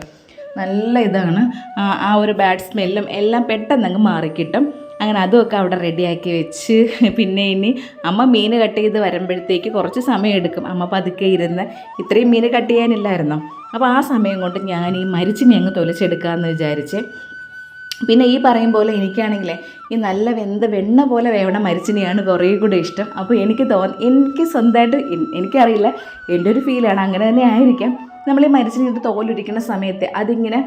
നല്ല ഇതാണ്. ആ ഒരു ബാഡ് സ്മെല്ലും എല്ലാം പെട്ടെന്ന് അങ്ങ് മാറിക്കിട്ടും. അങ്ങനെ അതുമൊക്കെ അവിടെ റെഡിയാക്കി വെച്ച്. പിന്നെ ഇനി അമ്മ മീൻ കട്ട് ചെയ്ത് വരുമ്പോഴത്തേക്ക് കുറച്ച് സമയം എടുക്കും. അമ്മ പതുക്കെ ഇരുന്ന് ഇത്രയും മീൻ കട്ട് ചെയ്യാനില്ലായിരുന്നോ? അപ്പോൾ ആ സമയം കൊണ്ട് ഞാൻ ഈ മരിച്ചിനെ അങ്ങ് തൊലിച്ചെടുക്കാമെന്ന് വിചാരിച്ച്. പിന്നെ ഈ പറയും പോലെ എനിക്കാണെങ്കിലേ ഈ നല്ല വെന്ത വെണ്ണ പോലെ വേവണ മരിച്ചിനെയാണ് കുറേ കൂടെ ഇഷ്ടം. അപ്പോൾ എനിക്ക് തോന്നി എനിക്ക് സ്വന്തമായിട്ട് എനിക്കറിയില്ല. എന്റെ ഒരു ഫീലാണ് അങ്ങനെ തന്നെ ആയിരിക്കാം. നമ്മൾ ഈ മരിച്ചിട്ട് തോലൊരിക്കുന്ന സമയത്ത് അതിങ്ങനെ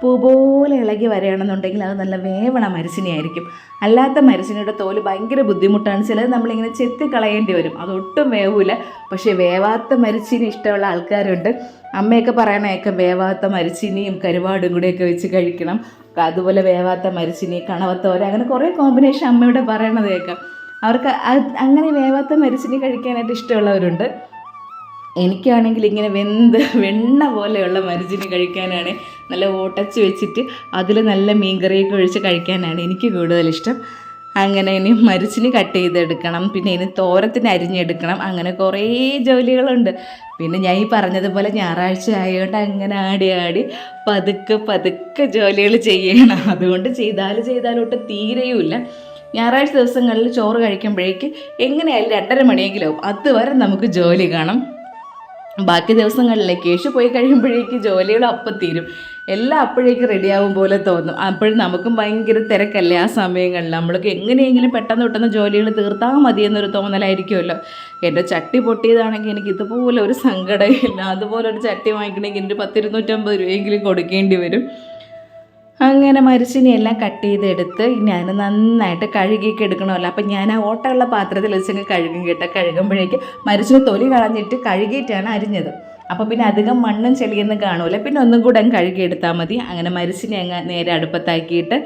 പൂ പോലെ ഇളകി വരികയാണെന്നുണ്ടെങ്കിൽ അത് നല്ല വേവണ മരിച്ചിനിയായിരിക്കും. അല്ലാത്ത മരിച്ചിനിയുടെ തോൽ ഭയങ്കര ബുദ്ധിമുട്ടാണ്. ചിലത് നമ്മളിങ്ങനെ ചെത്തി കളയേണ്ടി വരും. അതൊട്ടും വേവില്ല പക്ഷേ വേവാത്ത മരിച്ചിനി ഇഷ്ടമുള്ള ആൾക്കാരുണ്ട്. അമ്മയൊക്കെ പറയണേക്കെ വേവാത്ത മരിച്ചിനിയും കരുവാടും കൂടെയൊക്കെ വെച്ച് കഴിക്കണം. അതുപോലെ വേവാത്ത മരിച്ചിനി കണവത്തോര അങ്ങനെ കുറേ കോമ്പിനേഷൻ അമ്മയുടെ പറയണത് കേൾക്കാം അവർക്ക് അങ്ങനെ വേവാത്ത മരിച്ചിനി കഴിക്കാനായിട്ട് ഇഷ്ടമുള്ളവരുണ്ട്. എനിക്കാണെങ്കിൽ ഇങ്ങനെ വെന്ത് വെണ്ണ പോലെയുള്ള മരിച്ചിന് കഴിക്കാനാണ് നല്ല ഓട്ടച്ച് വെച്ചിട്ട് അതിൽ നല്ല മീൻകറിയൊക്കെ ഒഴിച്ച് കഴിക്കാനാണ് എനിക്ക് കൂടുതലിഷ്ടം. അങ്ങനെ ഇനി മരിച്ചിന് കട്ട് ചെയ്തെടുക്കണം പിന്നെ ഇനി തോരത്തിന് അരിഞ്ഞെടുക്കണം അങ്ങനെ കുറേ ജോലികളുണ്ട്. പിന്നെ ഞാൻ ഈ പറഞ്ഞതുപോലെ ഞായറാഴ്ച ആയതുകൊണ്ട് അങ്ങനെ ആടി ആടി പതുക്കെ പതുക്കെ ജോലികൾ ചെയ്യണം. അതുകൊണ്ട് ചെയ്താൽ ചെയ്താലോട്ട് തീരെയുമില്ല. ഞായറാഴ്ച ദിവസങ്ങളിൽ ചോറ് കഴിക്കുമ്പോഴേക്ക് എങ്ങനെയായാലും രണ്ടര മണിയെങ്കിലും അതുവരെ നമുക്ക് ജോലി കാണും. ബാക്കി ദിവസങ്ങളിലേക്ക് യേശു പോയി കഴിയുമ്പോഴേക്ക് ജോലികൾ അപ്പം തീരും. എല്ലാം അപ്പോഴേക്ക് റെഡിയാവും പോലെ തോന്നും. അപ്പോഴും നമുക്കും ഭയങ്കര തിരക്കല്ലേ ആ സമയങ്ങളിൽ. നമ്മൾക്ക് എങ്ങനെയെങ്കിലും പെട്ടെന്ന് പെട്ടെന്ന് ജോലികൾ തീർത്താൽ മതി എന്നൊരു തോന്നലായിരിക്കുമല്ലോ. എന്റെ ചട്ടി പൊട്ടിയതാണെങ്കിൽ എനിക്ക് ഇതുപോലെ ഒരു സങ്കടമില്ല. അതുപോലെ ഒരു ചട്ടി വാങ്ങിക്കണമെങ്കിൽ എന്റെ പത്തിരുന്നൂറ്റമ്പത് രൂപയെങ്കിലും കൊടുക്കേണ്ടി വരും. അങ്ങനെ മരിച്ചിനി എല്ലാം കട്ട് ചെയ്തെടുത്ത് ഞാൻ നന്നായിട്ട് കഴുകിയൊക്കെ എടുക്കണമല്ലോ. അപ്പം ഞാൻ ആ ഓട്ടമുള്ള പാത്രത്തിൽ വെച്ചങ്ങ് കഴുകും കേട്ടോ. കഴുകുമ്പോഴേക്ക് മരിച്ചിന് തൊലി കളഞ്ഞിട്ട് കഴുകിയിട്ടാണ് അരിഞ്ഞത്. അപ്പോൾ പിന്നെ അധികം മണ്ണും ചെളിയൊന്നും കാണൂല. പിന്നെ ഒന്നും കൂടെ അങ്ങ് കഴുകിയെടുത്താൽ മതി. അങ്ങനെ മരിച്ചിനെ അങ്ങ് നേരെ അടുപ്പത്താക്കിയിട്ട്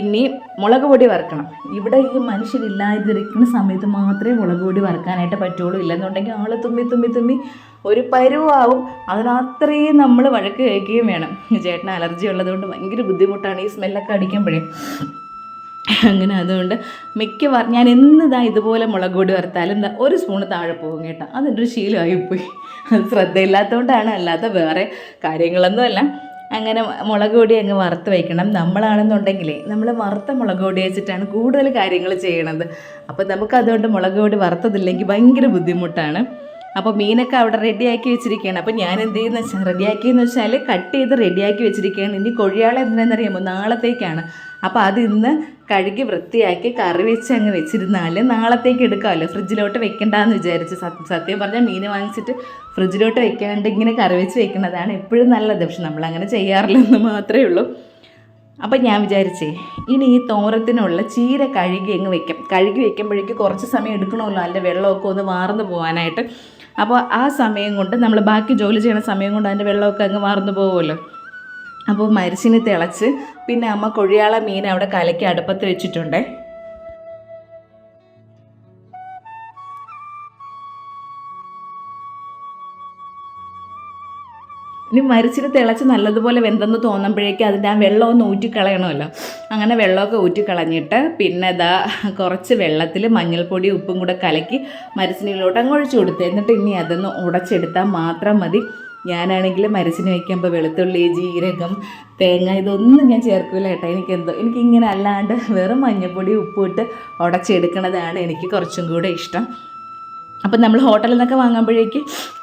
ഇനി മുളക് പൊടി വറുക്കണം. ഇവിടെ ഈ മനുഷ്യരില്ലാതിരിക്കുന്ന സമയത്ത് മാത്രമേ മുളക് പൊടി വറുക്കാനായിട്ട് പറ്റുള്ളൂ. ഇല്ലെന്നുണ്ടെങ്കിൽ ആൾ തുമ്മി തുമ്മി തുമ്മി ഒരു പരുവാവും. അതിനത്രയും നമ്മൾ വഴക്ക് കഴിക്കുകയും വേണം. ചേട്ടന് അലർജി ഉള്ളതുകൊണ്ട് ഭയങ്കര ബുദ്ധിമുട്ടാണ് ഈ സ്മെല്ലൊക്കെ അടിക്കുമ്പോഴേ. അങ്ങനെ അതുകൊണ്ട് മിക്കവാറും ഞാൻ എന്നതാ ഇതുപോലെ മുളക് പൊടി വറുത്താലും എന്താ ഒരു സ്പൂണ് താഴെ പോകും കേട്ടോ. അതെന്റെ ഒരു ശീലമായിപ്പോയി. അത് ശ്രദ്ധയില്ലാത്തതുകൊണ്ടാണ് അല്ലാതെ വേറെ കാര്യങ്ങളൊന്നുമല്ല. അങ്ങനെ മുളക് പൊടി അങ്ങ് വറുത്ത് വയ്ക്കണം നമ്മളാണെന്നുണ്ടെങ്കിലേ നമ്മൾ വറുത്ത മുളക് പൊടി വെച്ചിട്ടാണ് കൂടുതൽ കാര്യങ്ങൾ ചെയ്യണത്. അപ്പോൾ നമുക്ക് അതുകൊണ്ട് മുളക് പൊടി വറുത്തതില്ലെങ്കിൽ ഭയങ്കര ബുദ്ധിമുട്ടാണ്. അപ്പോൾ മീനൊക്കെ അവിടെ റെഡിയാക്കി വെച്ചിരിക്കുകയാണ്. അപ്പോൾ ഞാൻ എന്ത് ചെയ്യുന്ന വെച്ചാൽ റെഡിയാക്കിയെന്ന് വെച്ചാൽ കട്ട് ചെയ്ത് റെഡിയാക്കി വെച്ചിരിക്കുകയാണ്. ഇനി കൊഴിയാളെ എന്തിനാണെന്നറിയാമോ? നാളത്തേക്കാണ്. അപ്പോൾ അത് ഇന്ന് കഴുകി വൃത്തിയാക്കി കറി വെച്ച് അങ്ങ് വെച്ചിരുന്നാൽ നാളത്തേക്ക് എടുക്കാമല്ലോ. ഫ്രിഡ്ജിലോട്ട് വെക്കണ്ടെന്ന് വിചാരിച്ച് സത്യം പറഞ്ഞാൽ മീൻ വാങ്ങിച്ചിട്ട് ഫ്രിഡ്ജിലോട്ട് വെക്കാണ്ട് ഇങ്ങനെ കറി വെച്ച് വെക്കുന്നതാണ് എപ്പോഴും നല്ലത്. പക്ഷെ നമ്മൾ അങ്ങനെ ചെയ്യാറില്ലെന്ന് മാത്രമേ ഉള്ളൂ. അപ്പം ഞാൻ വിചാരിച്ചേ ഇനി ഈ തോരത്തിനുള്ള ചീര കഴുകി അങ്ങ് വെക്കാം. കഴുകി വെക്കുമ്പോഴേക്ക് കുറച്ച് സമയം എടുക്കണമല്ലോ. അതിന്റെ വെള്ളമൊക്കെ ഒന്ന് വാർന്നു പോകാനായിട്ട് അപ്പോൾ ആ സമയം കൊണ്ട് നമ്മൾ ബാക്കി ജോലി ചെയ്യുന്ന സമയം കൊണ്ട് അതിന്റെ വെള്ളമൊക്കെ അങ്ങ് മാറുന്നു പോകുമല്ലോ അപ്പോൾ മരിച്ചിന് തിളച്ച് പിന്നെ അമ്മ കൊഴിയാള മീൻ അവിടെ കലക്കി അടുപ്പത്ത് വെച്ചിട്ടുണ്ടേ. ഇനി മരിച്ചിട്ട് തിളച്ച് നല്ലതുപോലെ വെന്തെന്ന് തോന്നുമ്പോഴേക്കും അതിന്റെ ആ വെള്ളം ഒന്ന് ഊറ്റിക്കളയണമല്ലോ. അങ്ങനെ വെള്ളമൊക്കെ ഊറ്റിക്കളഞ്ഞിട്ട് പിന്നെ ഇതാ കുറച്ച് വെള്ളത്തിൽ മഞ്ഞൾപ്പൊടി ഉപ്പും കൂടെ കലക്കി മരിച്ചിനിലോട്ട് അങ്ങ് ഒഴിച്ചു കൊടുത്തു. എന്നിട്ട് ഇനി അതൊന്ന് ഉടച്ചെടുത്താൽ മാത്രം മതി. ഞാനാണെങ്കിൽ മരിച്ചിന് വയ്ക്കുമ്പോൾ വെളുത്തുള്ളി ജീരകം തേങ്ങ ഇതൊന്നും ഞാൻ ചേർക്കില്ല കേട്ടോ. എനിക്കെന്തോ എനിക്കിങ്ങനെ അല്ലാണ്ട് വെറും മഞ്ഞൾപ്പൊടി ഉപ്പിട്ട് ഉടച്ചെടുക്കണതാണ് എനിക്ക് കുറച്ചും കൂടെ ഇഷ്ടം. അപ്പം നമ്മൾ ഹോട്ടലിൽ നിന്നൊക്കെ വാങ്ങുമ്പോഴേക്ക്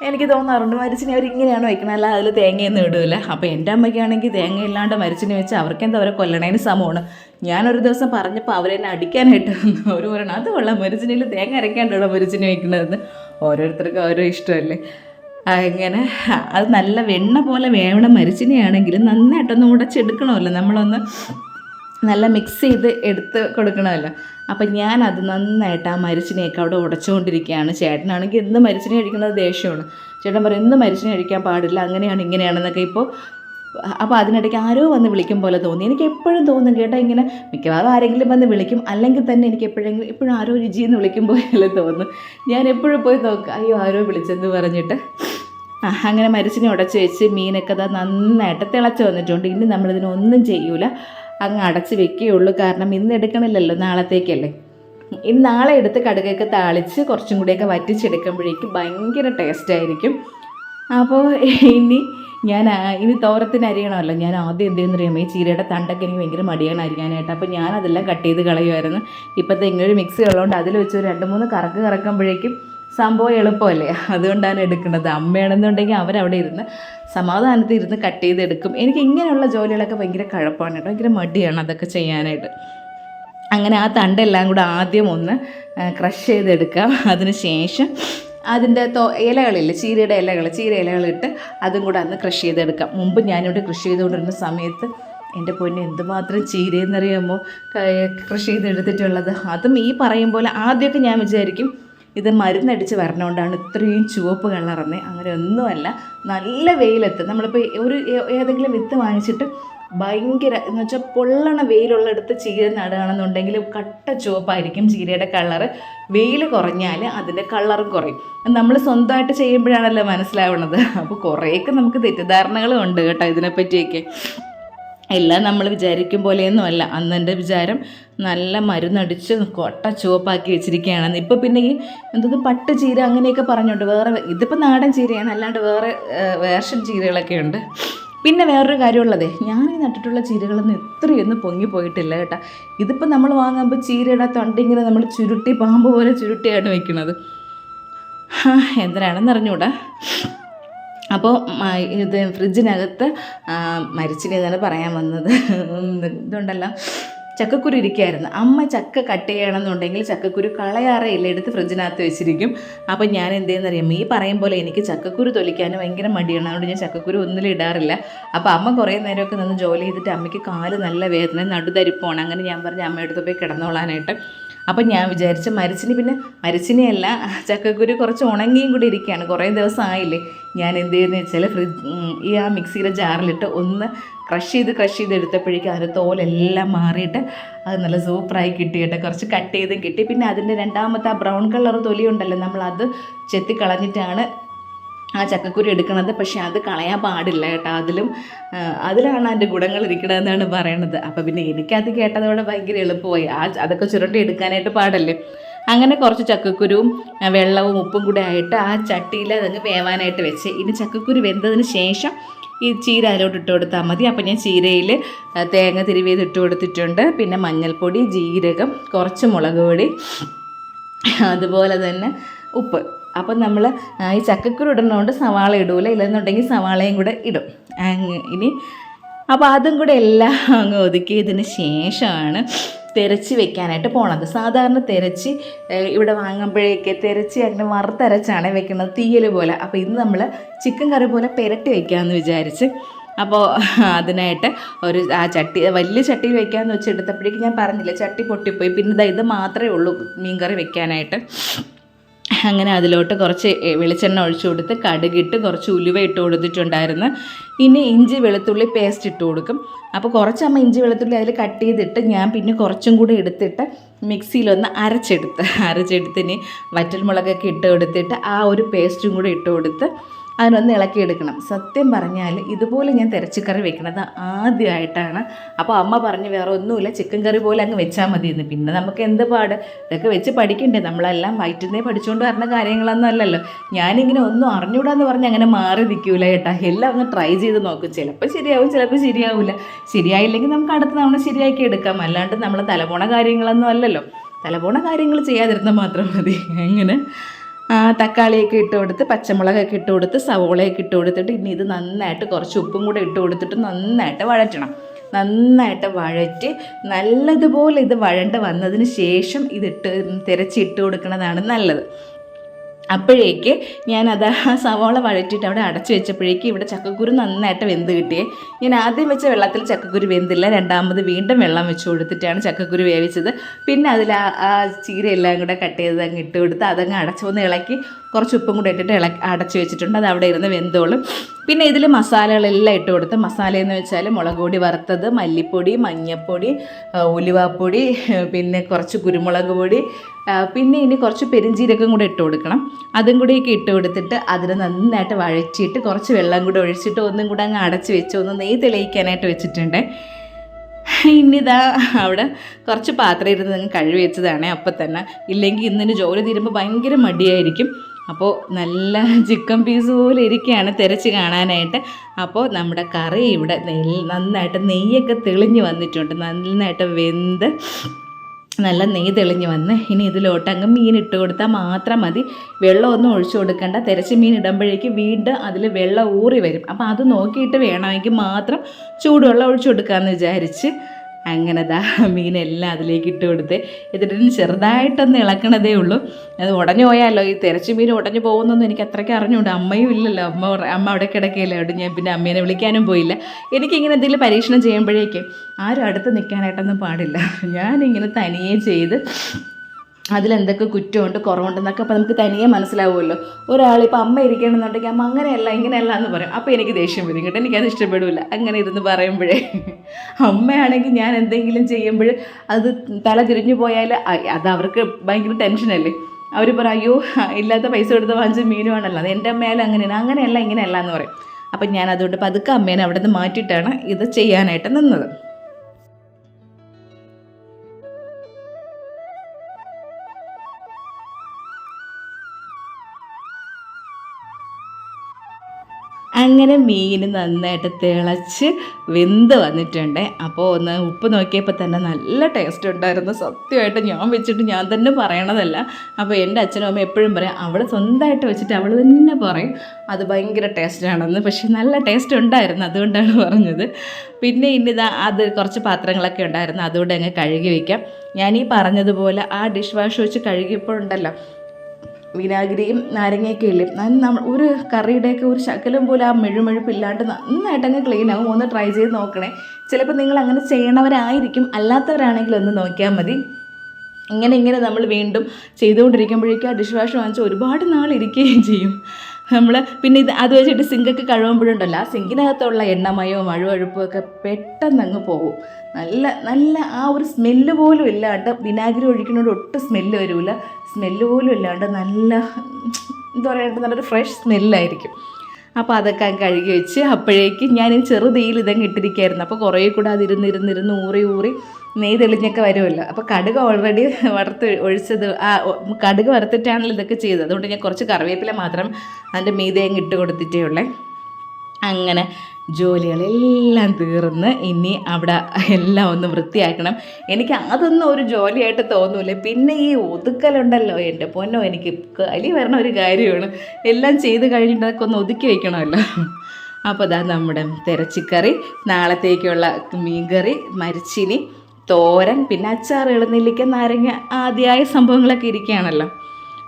എനിക്ക് തോന്നാറുണ്ട് മരിച്ചിനെ അവർ ഇങ്ങനെയാണ് വയ്ക്കുന്നത് അല്ല അതിൽ തേങ്ങയൊന്നും ഇടില്ല അപ്പോൾ എന്റെ അമ്മയ്ക്കാണെങ്കിൽ തേങ്ങ ഇല്ലാണ്ട് മരിച്ചിനെ വെച്ച് അവർക്കെന്താ അവരെ കൊല്ലണേന് സമമാണ് ഞാനൊരു ദിവസം പറഞ്ഞപ്പോൾ അവരെന്നെ അടിക്കാനായിട്ട്. അവർ പറയണം അത് കൊള്ളാം മരിച്ചിനിൽ തേങ്ങ അരയ്ക്കാണ്ടോ മരിച്ചിനെ വയ്ക്കുന്നതെന്ന് ഓരോരുത്തർക്കും ഓരോ ഇഷ്ടമല്ലേ. അങ്ങനെ അത് നല്ല വെണ്ണ പോലെ വേവണ മരിച്ചിനെയാണെങ്കിൽ നന്നായിട്ടൊന്ന് ഉടച്ചെടുക്കണമല്ലോ. നമ്മളൊന്ന് നല്ല മിക്സ് ചെയ്ത് എടുത്ത് കൊടുക്കണമല്ലോ. അപ്പം ഞാനത് നന്നായിട്ട് ആ മരിച്ചിനെയൊക്കെ അവിടെ ഉടച്ചുകൊണ്ടിരിക്കുകയാണ്. ചേട്ടനാണെങ്കിൽ ഇന്ന് മരിച്ചിനെ കഴിക്കുന്നത് ദേഷ്യമാണ്. ചേട്ടൻ പറയും ഇന്ന് മരിച്ചിനെ കഴിക്കാൻ പാടില്ല. അങ്ങനെയാണ് ഇങ്ങനെയാണെന്നൊക്കെ ഇപ്പോൾ അപ്പോൾ അതിനിടയ്ക്ക് ആരോ വന്ന് വിളിക്കും പോലെ തോന്നി. എനിക്ക് എപ്പോഴും തോന്നും കേട്ടോ ഇങ്ങനെ മിക്കവാറും ആരെങ്കിലും വന്ന് വിളിക്കും. അല്ലെങ്കിൽ തന്നെ എനിക്ക് എപ്പോഴെങ്കിലും എപ്പോഴും ആരോ രുചി എന്ന് വിളിക്കും പോലെ തോന്നും. ഞാൻ എപ്പോഴും പോയി നോക്കുക അയ്യോ ആരോ വിളിച്ചെന്ന് പറഞ്ഞിട്ട്. അങ്ങനെ മരിച്ചിനെ ഉടച്ച് വെച്ച് മീനൊക്കെ അത് നന്നായിട്ട് തിളച്ച് വന്നിട്ടുണ്ട്. ഇനി നമ്മളിതിനൊന്നും ചെയ്യൂല. അങ്ങ് അടച്ചു വെക്കുകയുള്ളൂ. കാരണം ഇന്ന് എടുക്കണില്ലല്ലോ നാളത്തേക്കല്ലേ. ഈ നാളെ എടുത്ത് കടുകൊക്കെ താളിച്ച് കുറച്ചും കൂടിയൊക്കെ വറ്റിച്ചെടുക്കുമ്പോഴേക്കും ഭയങ്കര ടേസ്റ്റ് ആയിരിക്കും. അപ്പോൾ ഇനി ഞാൻ ഇനി തോരത്തിന് അരിയണമല്ലോ. ഞാൻ ആദ്യം എന്ത് അറിയാമോ? ഈ ചീരയുടെ തണ്ടൊക്കെ എനിക്ക് ഭയങ്കര മടിയാണ് അരിയാനായിട്ട്. അപ്പോൾ ഞാൻ അതെല്ലാം കട്ട് ചെയ്ത് കളയുമായിരുന്നു ഇപ്പോഴത്തെ ഇങ്ങനെ ഒരു മിക്സി ഉള്ളതുകൊണ്ട് അതിൽ വെച്ച് രണ്ട് മൂന്ന് കറക്ക് കറക്കുമ്പോഴേക്കും സംഭവം എളുപ്പമല്ലേ? അതുകൊണ്ടാണ് എടുക്കുന്നത്. അമ്മയാണെന്നുണ്ടെങ്കിൽ അവരവിടെ ഇരുന്ന് സമാധാനത്തിൽ ഇരുന്ന് കട്ട് ചെയ്തെടുക്കും. എനിക്ക് ഇങ്ങനെയുള്ള ജോലികളൊക്കെ ഭയങ്കര കഴപ്പാണ് കേട്ടോ. ഭയങ്കര മടിയാണ് അതൊക്കെ ചെയ്യാനായിട്ട്. അങ്ങനെ ആ തണ്ടെല്ലാം കൂടെ ആദ്യം ഒന്ന് ക്രഷ് ചെയ്തെടുക്കാം. അതിനുശേഷം അതിന്റെ തോ ഇലകളില്ല? ചീരയുടെ ഇലകൾ ചീര ഇലകളിട്ട് അതും കൂടെ അന്ന് ക്രഷ് ചെയ്തെടുക്കാം. മുമ്പ് ഞാനിവിടെ കൃഷി ചെയ്തുകൊണ്ടിരുന്ന സമയത്ത് എന്റെ പൊന്നെ എന്തുമാത്രം ചീരയെന്നറിയാമോ? കൃഷി ചെയ്തെടുത്തിട്ടുള്ളത്. അതും ഈ പറയും പോലെ ആദ്യമൊക്കെ ഞാൻ വിചാരിക്കും ഇത് മരുന്നടിച്ച് വരണോണ്ടാണ് ഇത്രയും ചുവപ്പ് കളറന്നേ അങ്ങനെ ഒന്നുമല്ല നല്ല വെയിലത്ത്. നമ്മളിപ്പോൾ ഒരു ഏതെങ്കിലും വിത്ത് വാങ്ങിച്ചിട്ട് ഭയങ്കര എന്ന് വെച്ചാൽ പൊള്ളണ വെയിലുള്ളിടത്ത് ചീര നടുകയാണെന്നുണ്ടെങ്കിൽ കട്ട ചുവപ്പായിരിക്കും ചീരയുടെ കളറ്. വെയിൽ കുറഞ്ഞാൽ അതിന്റെ കളറും കുറയും. നമ്മൾ സ്വന്തമായിട്ട് ചെയ്യുമ്പോഴാണല്ലോ മനസ്സിലാവുന്നത് അപ്പോൾ കുറേയൊക്കെ നമുക്ക് തെറ്റിദ്ധാരണകളും ഉണ്ട് കേട്ടോ ഇതിനെപ്പറ്റിയൊക്കെ. എല്ലാം നമ്മൾ വിചാരിക്കും പോലെയൊന്നും അല്ല അന്ന് എന്റെ വിചാരം നല്ല മരുന്നടിച്ച് കൊട്ട ചുവപ്പാക്കി വെച്ചിരിക്കുകയാണെന്ന് ഇപ്പോൾ പിന്നെ ഈ എന്തത് പട്ട് ചീര അങ്ങനെയൊക്കെ പറഞ്ഞുണ്ട് വേറെ ഇതിപ്പോൾ നാടൻ ചീരയാണ് അല്ലാണ്ട് വേറെ വേർഷൻ ചീരകളൊക്കെ ഉണ്ട്. പിന്നെ വേറൊരു കാര്യമുള്ളതേ ഞാൻ ഈ നട്ടിട്ടുള്ള ചീരകളൊന്നും ഇത്രയൊന്നും പൊങ്ങിപ്പോയിട്ടില്ല കേട്ടോ. ഇതിപ്പോൾ നമ്മൾ വാങ്ങുമ്പോൾ ചീരയുടെ തൊണ്ടിങ്ങനെ നമ്മൾ ചുരുട്ടി പാമ്പ് പോലെ ചുരുട്ടിയാണ് വെക്കുന്നത്. എന്തിനാണെന്ന് അറിഞ്ഞൂടാ അപ്പോൾ ഇത് ഫ്രിഡ്ജിനകത്ത് മരിച്ചിനി എന്നാണ് പറയാൻ വന്നത്. ഇതുണ്ടല്ലോ. ചക്കക്കുരു ഇരിക്കുകയായിരുന്നു അമ്മ ചക്ക കട്ട് ചെയ്യണമെന്നുണ്ടെങ്കിൽ ചക്കക്കുരു കളയാറേ ഇല്ല എടുത്ത് ഫ്രിഡ്ജിനകത്ത് വെച്ചിരിക്കും. അപ്പോൾ ഞാൻ എന്ത് ചെയ്യുന്നറിയാം ഈ പറയും പോലെ എനിക്ക് ചക്കക്കുരു തൊലിക്കാൻ ഭയങ്കര മടിയാണ്. അതുകൊണ്ട് ഞാൻ ചക്കക്കുരു ഒന്നിലും ഇടാറില്ല. അപ്പോൾ അമ്മ കുറേ നേരമൊക്കെ നിന്ന് ജോലി ചെയ്തിട്ട് അമ്മയ്ക്ക് കാൽ നല്ല വേദന നടുതരിപ്പാണ്. അങ്ങനെ ഞാൻ പറഞ്ഞ അമ്മയെടുത്ത് പോയി കിടന്നോളാനായിട്ട്. അപ്പം ഞാൻ വിചാരിച്ച മരിച്ചിനി പിന്നെ മരിച്ചിനിയല്ല ചക്കക്കുരു കുറച്ച് ഉണങ്ങിയും കൂടി ഇരിക്കുകയാണ്. കുറേ ദിവസം ആയില്ലേ ഞാൻ എന്ത് ചെയ്യുന്നത് വെച്ചാൽ ഫ്രിഡ്ജ് ഈ ആ മിക്സിയുടെ ജാറിലിട്ട് ഒന്ന് ക്രഷ് ചെയ്ത് ക്രഷ് ചെയ്ത് എടുത്തപ്പോഴേക്കും അതിന്റെ തോലെല്ലാം മാറിയിട്ട് അത് നല്ല സൂപ്പറായി കിട്ടി കേട്ടോ. കുറച്ച് കട്ട് ചെയ്തും കിട്ടി. പിന്നെ അതിന്റെ രണ്ടാമത്തെ ആ ബ്രൗൺ കളർ തൊലിയുണ്ടല്ലോ നമ്മൾ അത് ചെത്തി കളഞ്ഞിട്ടാണ് ആ ചക്കക്കുരു എടുക്കുന്നത്. പക്ഷേ അത് കളയാൻ പാടില്ല കേട്ടോ. അതിലും അതിലാണ് അതിന്റെ ഗുണങ്ങൾ ഇരിക്കണതെന്നാണ് പറയണത്. അപ്പോൾ പിന്നെ എനിക്കത് കേട്ടതോടെ ഭയങ്കര എളുപ്പമായി. ആ അതൊക്കെ ചുരുണ്ടി എടുക്കാനായിട്ട് പാടല്ലേ? അങ്ങനെ കുറച്ച് ചക്കക്കുരുവും വെള്ളവും ഉപ്പും കൂടെ ആയിട്ട് ആ ചട്ടിയിൽ അതങ്ങ് വേവാനായിട്ട് വെച്ച്. ഇനി ചക്കക്കുരു വെന്തതിന് ശേഷം ഈ ചീര അതിലോട്ട് ഇട്ട് കൊടുത്താൽ മതി. അപ്പോൾ ഞാൻ ചീരയിൽ തേങ്ങ തിരുവിയത് ഇട്ട് കൊടുത്തിട്ടുണ്ട്. പിന്നെ മഞ്ഞൾപ്പൊടി ജീരകം കുറച്ച് മുളക് പൊടി അതുപോലെ തന്നെ ഉപ്പ്. അപ്പം നമ്മൾ ഈ ചക്കക്കുരു ഇടുന്നതുകൊണ്ട് സവാള ഇടൂല. ഇല്ലെന്നുണ്ടെങ്കിൽ സവാളയും കൂടെ ഇടും. ഇനി അപ്പോൾ അതും കൂടെ എല്ലാം അങ്ങ് ഒതുക്കിയതിന് ശേഷമാണ് തിരച്ച് വെക്കാനായിട്ട് പോണത് സാധാരണ തിരച്ച് ഇവിടെ വാങ്ങുമ്പോഴേക്ക് തിരച്ച് അങ്ങനെ വറുത്തരച്ചാണ് വെക്കുന്നത് തീയൽ പോലെ. അപ്പോൾ ഇന്ന് നമ്മൾ ചിക്കൻ കറി പോലെ പെരട്ടി വെക്കാമെന്ന് വിചാരിച്ച് അപ്പോൾ അതിനായിട്ട് ഒരു ആ ചട്ടി വലിയ ചട്ടിയിൽ വെക്കാമെന്ന് വെച്ചെടുത്തപ്പോഴേക്കും ഞാൻ പറഞ്ഞില്ല ചട്ടി പൊട്ടിപ്പോയി. പിന്നെ ഇത് മാത്രമേ ഉള്ളൂ മീൻ കറി വെക്കാനായിട്ട്. അങ്ങനെ അതിലോട്ട് കുറച്ച് വെളിച്ചെണ്ണ ഒഴിച്ചു കൊടുത്ത് കടുകിട്ട് കുറച്ച് ഉലുവ ഇട്ട് കൊടുത്തിട്ടുണ്ടായിരുന്നു. ഇനി ഇഞ്ചി വെളുത്തുള്ളി പേസ്റ്റ് ഇട്ട് കൊടുക്കും. അപ്പോൾ കുറച്ചമ്മ ഇഞ്ചി വെളുത്തുള്ളി അതിൽ കട്ട് ചെയ്തിട്ട് ഞാൻ പിന്നെ കുറച്ചും കൂടി എടുത്തിട്ട് മിക്സിയിലൊന്ന് അരച്ചെടുത്ത് അരച്ചെടുത്തിന് വറ്റൽമുളകൊക്കെ ഇട്ട് കൊടുത്തിട്ട് ആ ഒരു പേസ്റ്റും കൂടി ഇട്ട് കൊടുത്ത് അതിനൊന്ന് ഇളക്കിയെടുക്കണം സത്യം പറഞ്ഞാൽ ഇതുപോലെ ഞാൻ തിരച്ചിക്കറി വെക്കണത് ആദ്യമായിട്ടാണ്. അപ്പോൾ അമ്മ പറഞ്ഞ് വേറെ ഒന്നുമില്ല ചിക്കൻ കറി പോലെ അങ്ങ് വെച്ചാൽ മതി എന്ന് പിന്നെ നമുക്ക് എന്ത് പാട്? ഇതൊക്കെ വെച്ച് പഠിക്കണ്ടേ? നമ്മളെല്ലാം വയറ്റുന്നേ പഠിച്ചുകൊണ്ട് വരുന്ന കാര്യങ്ങളൊന്നും അല്ലല്ലോ. ഞാനിങ്ങനെ ഒന്നും അറിഞ്ഞൂടാന്ന് പറഞ്ഞ് അങ്ങനെ മാറി നിൽക്കൂല കേട്ടാ എല്ലാം അങ്ങ് ട്രൈ ചെയ്ത് നോക്കും. ചിലപ്പോൾ ശരിയാവും ചിലപ്പോൾ ശരിയാവില്ല ശരിയായില്ലെങ്കിൽ നമുക്ക് അടുത്ത തവണ ശരിയാക്കി എടുക്കാം. അല്ലാണ്ട് നമ്മൾ തലപോണ കാര്യങ്ങളൊന്നും അല്ലല്ലോ. തലപോണ കാര്യങ്ങൾ ചെയ്യാതിരുന്നാൽ മാത്രം മതി. എങ്ങനെ? ആ, തക്കാളിയൊക്കെ ഇട്ട് കൊടുത്ത് പച്ചമുളകൊക്കെ ഇട്ട് കൊടുത്ത് സവോളയൊക്കെ ഇട്ട് കൊടുത്തിട്ട് ഇനി ഇത് നന്നായിട്ട് കുറച്ച് ഉപ്പും കൂടെ ഇട്ട് കൊടുത്തിട്ട് നന്നായിട്ട് വഴറ്റണം. നന്നായിട്ട് വഴറ്റി നല്ലതുപോലെ ഇത് വഴണ്ട് വന്നതിന് ശേഷം ഇതിട്ട് തിരച്ചിട്ട് കൊടുക്കുന്നതാണ് നല്ലത്. അപ്പോഴേക്ക് ഞാനത് ആ സവാള വഴറ്റിയിട്ട് അവിടെ അടച്ചു വെച്ചപ്പോഴേക്ക് ഇവിടെ ചക്കക്കുരു നന്നായിട്ട് വെന്ത് കിട്ടിയേ. ഞാൻ ആദ്യം വെച്ച വെള്ളത്തിൽ ചക്കക്കുരു വെന്തില്ല രണ്ടാമത് വീണ്ടും വെള്ളം വെച്ച് കൊടുത്തിട്ടാണ് ചക്കക്കുരു വേവിച്ചത്. പിന്നെ അതിൽ ആ ചീരയെല്ലാം കൂടെ കട്ട് ചെയ്ത് അങ്ങ് ഇട്ട് കൊടുത്ത് അതങ്ങ് അടച്ചു ഒന്ന് ഇളക്കി കുറച്ച് ഉപ്പും കൂടെ ഇട്ടിട്ട് ഇളക്കി അടച്ചു വെച്ചിട്ടുണ്ട്. അത് അവിടെ ഇരുന്ന് വെന്തോളും. പിന്നെ ഇതിൽ മസാലകളെല്ലാം ഇട്ട് കൊടുത്ത് മസാല എന്ന് വെച്ചാൽ മുളക് പൊടി വറുത്തത് മല്ലിപ്പൊടി മഞ്ഞൾപ്പൊടി ഉലുവാപ്പൊടി പിന്നെ കുറച്ച് കുരുമുളക് പൊടി പിന്നെ ഇനി കുറച്ച് പെരിഞ്ചീരകം കൂടെ ഇട്ട് കൊടുക്കണം. അതും കൂടിയൊക്കെ ഇട്ട് കൊടുത്തിട്ട് അതിന് നന്നായിട്ട് വഴച്ചിട്ട് കുറച്ച് വെള്ളം കൂടെ ഒഴിച്ചിട്ട് ഒന്നും കൂടെ അങ്ങ് അടച്ച് വെച്ച് ഒന്ന് നെയ്യ് തെളിയിക്കാനായിട്ട് വെച്ചിട്ടുണ്ട്. ഇനിതാ അവിടെ കുറച്ച് പാത്രം ഇരുന്ന് കഴുകി വെച്ചതാണ് അപ്പം തന്നെ. ഇല്ലെങ്കിൽ ഇന്നിന് ജോലി തീരുമ്പോൾ ഭയങ്കര മടിയായിരിക്കും. അപ്പോൾ നല്ല ചിക്കൻ പീസ് പോലെ ഇരിക്കുകയാണ് തിരച്ച് കാണാനായിട്ട്. അപ്പോൾ നമ്മുടെ കറി ഇവിടെ നെയ് നന്നായിട്ട് നെയ്യൊക്കെ തെളിഞ്ഞ് വന്നിട്ടുണ്ട്. നന്നായിട്ട് വെന്ത് നല്ല നെയ്യ് തെളിഞ്ഞ് വന്ന് ഇനി ഇതിലോട്ട് അങ്ങ് മീൻ ഇട്ട് കൊടുത്താൽ മാത്രം മതി. വെള്ളമൊന്നും ഒഴിച്ചു കൊടുക്കണ്ട. തിരച്ച് മീൻ ഇടുമ്പോഴേക്ക് വീണ്ടും അതിൽ വെള്ളം ഊറി വരും. അപ്പോൾ അത് നോക്കിയിട്ട് വേണമെങ്കിൽ മാത്രം ചൂടുവെള്ളം ഒഴിച്ചു കൊടുക്കാമെന്ന് വിചാരിച്ച് അങ്ങനെ ദാ മീനെല്ലാം അതിലേക്ക് ഇട്ട് കൊടുത്ത് എന്നിട്ട് ചെറുതായിട്ടൊന്ന് ഇളക്കണതേ ഉള്ളൂ. അത് ഉടഞ്ഞു പോയാലോ? ഈ തിരച്ച് മീൻ ഉടഞ്ഞു പോകുന്നൊന്നും എനിക്ക് അത്രയ്ക്ക് അറിഞ്ഞുകൂടാ. അമ്മയും ഇല്ലല്ലോ. അമ്മ അമ്മ അവിടെ കിടക്കുകയല്ലേ അവിടെ ഞാൻ പിന്നെ അമ്മേനെ വിളിക്കാനും പോയില്ല. എനിക്കിങ്ങനെ എന്തെങ്കിലും പരീക്ഷണം ചെയ്യുമ്പോഴേക്കും ആരും അടുത്ത് നിൽക്കാനായിട്ടൊന്നും പാടില്ല. ഞാനിങ്ങനെ തനിയെ ചെയ്ത് അതിലെന്തൊക്കെ കുറ്റമുണ്ട് കുറവുണ്ടെന്നൊക്കെ അപ്പോൾ നമുക്ക് തനിയെ മനസ്സിലാവുമല്ലോ. ഒരാളിപ്പോൾ അമ്മ ഇരിക്കണമെന്നുണ്ടെങ്കിൽ അമ്മ അങ്ങനെയല്ല ഇങ്ങനെയല്ല എന്ന് പറയും. അപ്പോൾ എനിക്ക് ദേഷ്യം വരും കേട്ടോ. എനിക്കത് ഇഷ്ടപ്പെടില്ല അങ്ങനെ ഇരുന്ന് പറയുമ്പോഴേ. അമ്മയാണെങ്കിൽ ഞാൻ എന്തെങ്കിലും ചെയ്യുമ്പോൾ അത് തല തിരിഞ്ഞു പോയാൽ അത് അവർക്ക് ഭയങ്കര ടെൻഷനല്ലേ. അവർ പറയും അയ്യോ ഇല്ലാത്ത പൈസ കൊടുത്ത് വാങ്ങിച്ച മീനുമാണല്ലോ അത് എന്റെ അമ്മയാലും അങ്ങനെയാണ്. അങ്ങനെയല്ല ഇങ്ങനെയല്ല എന്ന് പറയും. അപ്പം ഞാൻ അതുകൊണ്ട് പതുക്കെ അമ്മേനെ അവിടെ നിന്ന് മാറ്റിയിട്ടാണ് ഇത് ചെയ്യാനായിട്ട് നിന്നത്. അങ്ങനെ മീൻ നന്നായിട്ട് തിളച്ച് വെന്ത് വന്നിട്ടുണ്ട്. അപ്പോൾ ഒന്ന് ഉപ്പ് നോക്കിയപ്പോൾ തന്നെ നല്ല ടേസ്റ്റ് ഉണ്ടായിരുന്നു. സത്യമായിട്ട് ഞാൻ വെച്ചിട്ട് ഞാൻ തന്നെ പറയണതല്ല. അപ്പോൾ എന്റെ അച്ഛനും അമ്മ എപ്പോഴും പറയും അവൾ സ്വന്തമായിട്ട് വെച്ചിട്ട് അവൾ തന്നെ പറയും. അത് ഭയങ്കര ടേസ്റ്റാണെന്ന് പക്ഷെ നല്ല ടേസ്റ്റ് ഉണ്ടായിരുന്നു അതുകൊണ്ടാണ് പറഞ്ഞത്. പിന്നെ ഇനിതാ അത് കുറച്ച് പാത്രങ്ങളൊക്കെ ഉണ്ടായിരുന്നു അതുകൊണ്ട് അങ്ങ് കഴുകി വയ്ക്കാം ഞാൻ ഈ പറഞ്ഞതുപോലെ ആ ഡിഷ് വാഷ് വെച്ച് കഴുകിയപ്പോഴുണ്ടല്ലോ വിനാഗിരിയും നാരങ്ങയൊക്കെ ഇല്ലേ? നമ്മൾ ഒരു കറിയുടെയൊക്കെ ഒരു ശകലം പോലെ ആ മെഴുമെഴുപ്പില്ലാണ്ട് നന്നായിട്ട് അങ്ങ് ക്ലീൻ ആകും ഒന്ന് ട്രൈ ചെയ്ത് നോക്കണേ. ചിലപ്പോൾ നിങ്ങൾ അങ്ങനെ ചെയ്യണവരായിരിക്കും. അല്ലാത്തവരാണെങ്കിൽ ഒന്ന് നോക്കിയാൽ മതി. ഇങ്ങനെ ഇങ്ങനെ നമ്മൾ വീണ്ടും ചെയ്തുകൊണ്ടിരിക്കുമ്പോഴേക്കും ആ ഡിഷ് വാഷ് വാങ്ങിച്ച് ഒരുപാട് നാൾ ഇരിക്കുകയും ചെയ്യും. നമ്മൾ പിന്നെ ഇത് അത് വെച്ചിട്ട് സിങ്കൊക്കെ കഴുകുമ്പോഴുണ്ടല്ലോ ആ സിങ്കിനകത്തുള്ള എണ്ണമയവും അഴുവഴുപ്പും ഒക്കെ പെട്ടെന്ന് അങ്ങ് പോകും. നല്ല നല്ല ആ ഒരു സ്മെല്ല് പോലും ഇല്ലാണ്ട് വിനാഗിരി ഒഴിക്കുന്നതുകൊണ്ട് ഒട്ടും സ്മെല്ല് വരില്ല സ്മെല്ല് പോലും ഇല്ലാണ്ട് നല്ല എന്താ പറയുക നല്ലൊരു ഫ്രഷ് സ്മെല്ലായിരിക്കും അപ്പോൾ അതൊക്കെ കഴുകി വെച്ച് അപ്പോഴേക്കും ഞാൻ ചെറുതീയിൽ ഇതങ്ങ് ഇട്ടിരിക്കുകയായിരുന്നു അപ്പോൾ കുറേ കൂടെ അതിരുന്നിരുന്നിരുന്ന് ഊറി ഊറി നെയ് തെളിഞ്ഞൊക്കെ വരുമല്ലോ. അപ്പോൾ കടുക് ഓൾറെഡി വറുത്ത് ഒഴിച്ചത് ആ കടുക് വറുത്തിട്ടാണല്ലോ ഇതൊക്കെ ചെയ്തത്. അതുകൊണ്ട് ഞാൻ കുറച്ച് കറിവേപ്പില മാത്രം അതിന്റെ മീതെ അങ്ങ് ഇട്ട് കൊടുത്തിട്ടേ ഉള്ളേ. അങ്ങനെ ജോലികളെല്ലാം തീർന്ന് ഇനി അവിടെ എല്ലാം ഒന്ന് വൃത്തിയാക്കണം. എനിക്ക് അതൊന്നും ഒരു ജോലിയായിട്ട് തോന്നൂല. പിന്നെ ഈ ഒതുക്കലുണ്ടല്ലോ എന്റെ പൊന്നോ എനിക്ക് കലി വരണ ഒരു കാര്യമാണ്. എല്ലാം ചെയ്ത് കഴിഞ്ഞിട്ട് അതൊക്കെ ഒന്ന് ഒതുക്കി വെക്കണമല്ലോ. അപ്പോൾ അതാ നമ്മുടെ തിരച്ചിക്കറി നാളത്തേക്കുള്ള മീൻകറി മരിച്ചിനി തോരൻ പിന്നെ അച്ചാറുകൾ നെല്ലിക്ക നാരങ്ങ ആദ്യമായ സംഭവങ്ങളൊക്കെ ഇരിക്കുകയാണല്ലോ.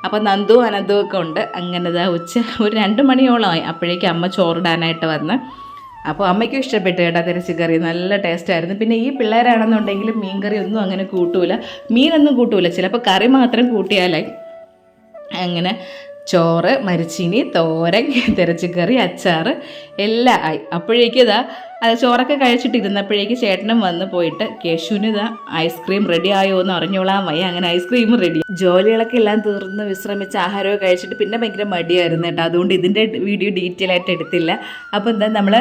അപ്പോൾ നന്ദു അനന്തു ഒക്കെ ഉണ്ട്. അങ്ങനെ ഇതാ ഉച്ച ഒരു രണ്ട് മണിയോളമായി. അപ്പോഴേക്കും അമ്മ ചോറിടാനായിട്ട് വന്ന്. അപ്പോൾ അമ്മയ്ക്കും ഇഷ്ടപ്പെട്ടു കേട്ടോ തിരച്ചി കറി. നല്ല ടേസ്റ്റായിരുന്നു പിന്നെ ഈ പിള്ളേരാണെന്നുണ്ടെങ്കിൽ മീൻകറി ഒന്നും അങ്ങനെ കൂട്ടൂല. മീനൊന്നും കൂട്ടൂല. ചിലപ്പോൾ കറി മാത്രം കൂട്ടിയാലായി അങ്ങനെ ചോറ് മരിച്ചിനി തോരൻ തിരച്ചിക്കറി അച്ചാറ് എല്ലാം ആയി. അപ്പോഴേക്കും ഇതാ അത് ചോറൊക്കെ കഴിച്ചിട്ട് ഇരുന്നപ്പോഴേക്ക് ചേട്ടനും വന്ന് പോയിട്ട് കേശുവിന് ഇതാ ഐസ്ക്രീം റെഡി ആയോ എന്ന് അറിഞ്ഞോളാൻ വയ്യ അങ്ങനെ ഐസ്ക്രീം റെഡി ജോലികളൊക്കെ എല്ലാം തീർന്ന് വിശ്രമിച്ച് ആഹാരമൊക്കെ കഴിച്ചിട്ട് പിന്നെ ഭയങ്കര മടിയായിരുന്നു കേട്ടോ. അതുകൊണ്ട് ഇതിന്റെ വീഡിയോ ഡീറ്റെയിൽ ആയിട്ട് എടുത്തില്ല. അപ്പോൾ എന്താ നമ്മൾ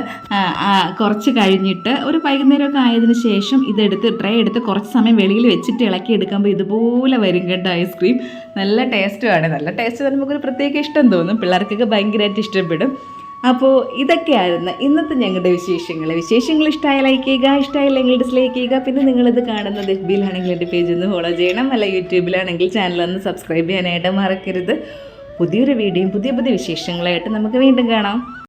കുറച്ച് കഴിഞ്ഞിട്ട് ഒരു വൈകുന്നേരമൊക്കെ ആയതിനു ശേഷം ഇതെടുത്ത് ട്രേ എടുത്ത് കുറച്ച് സമയം വെളിയിൽ വെച്ചിട്ട് ഇളക്കി എടുക്കുമ്പോൾ ഇതുപോലെ വരും കേട്ടോ ഐസ്ക്രീം. നല്ല ടേസ്റ്റുമാണ് നല്ല ടേസ്റ്റ് നമുക്കൊരു പ്രത്യേക ഇഷ്ടം തോന്നും. പിള്ളേർക്കൊക്കെ ഭയങ്കരമായിട്ട് ഇഷ്ടപ്പെടും. അപ്പോൾ ഇതൊക്കെയായിരുന്നു ഇന്നത്തെ ഞങ്ങളുടെ വിശേഷങ്ങൾ. വിശേഷങ്ങൾ ഇഷ്ടമായ ലൈക്ക് ചെയ്യുക ഇഷ്ടമായില്ലെങ്കിൽ ഡിസ്ലൈക്ക് ചെയ്യുക. പിന്നെ നിങ്ങളിത് കാണുന്നത് എഫ് ബിയിലാണെങ്കിൽ എന്റെ പേജ് ഒന്ന് ഫോളോ ചെയ്യണം. അല്ല യൂട്യൂബിലാണെങ്കിൽ ചാനൽ ഒന്ന് സബ്സ്ക്രൈബ് ചെയ്യാനായിട്ട് മറക്കരുത്. പുതിയൊരു വീഡിയോയും പുതിയ പുതിയ വിശേഷങ്ങളായിട്ട് നമുക്ക് വീണ്ടും കാണാം.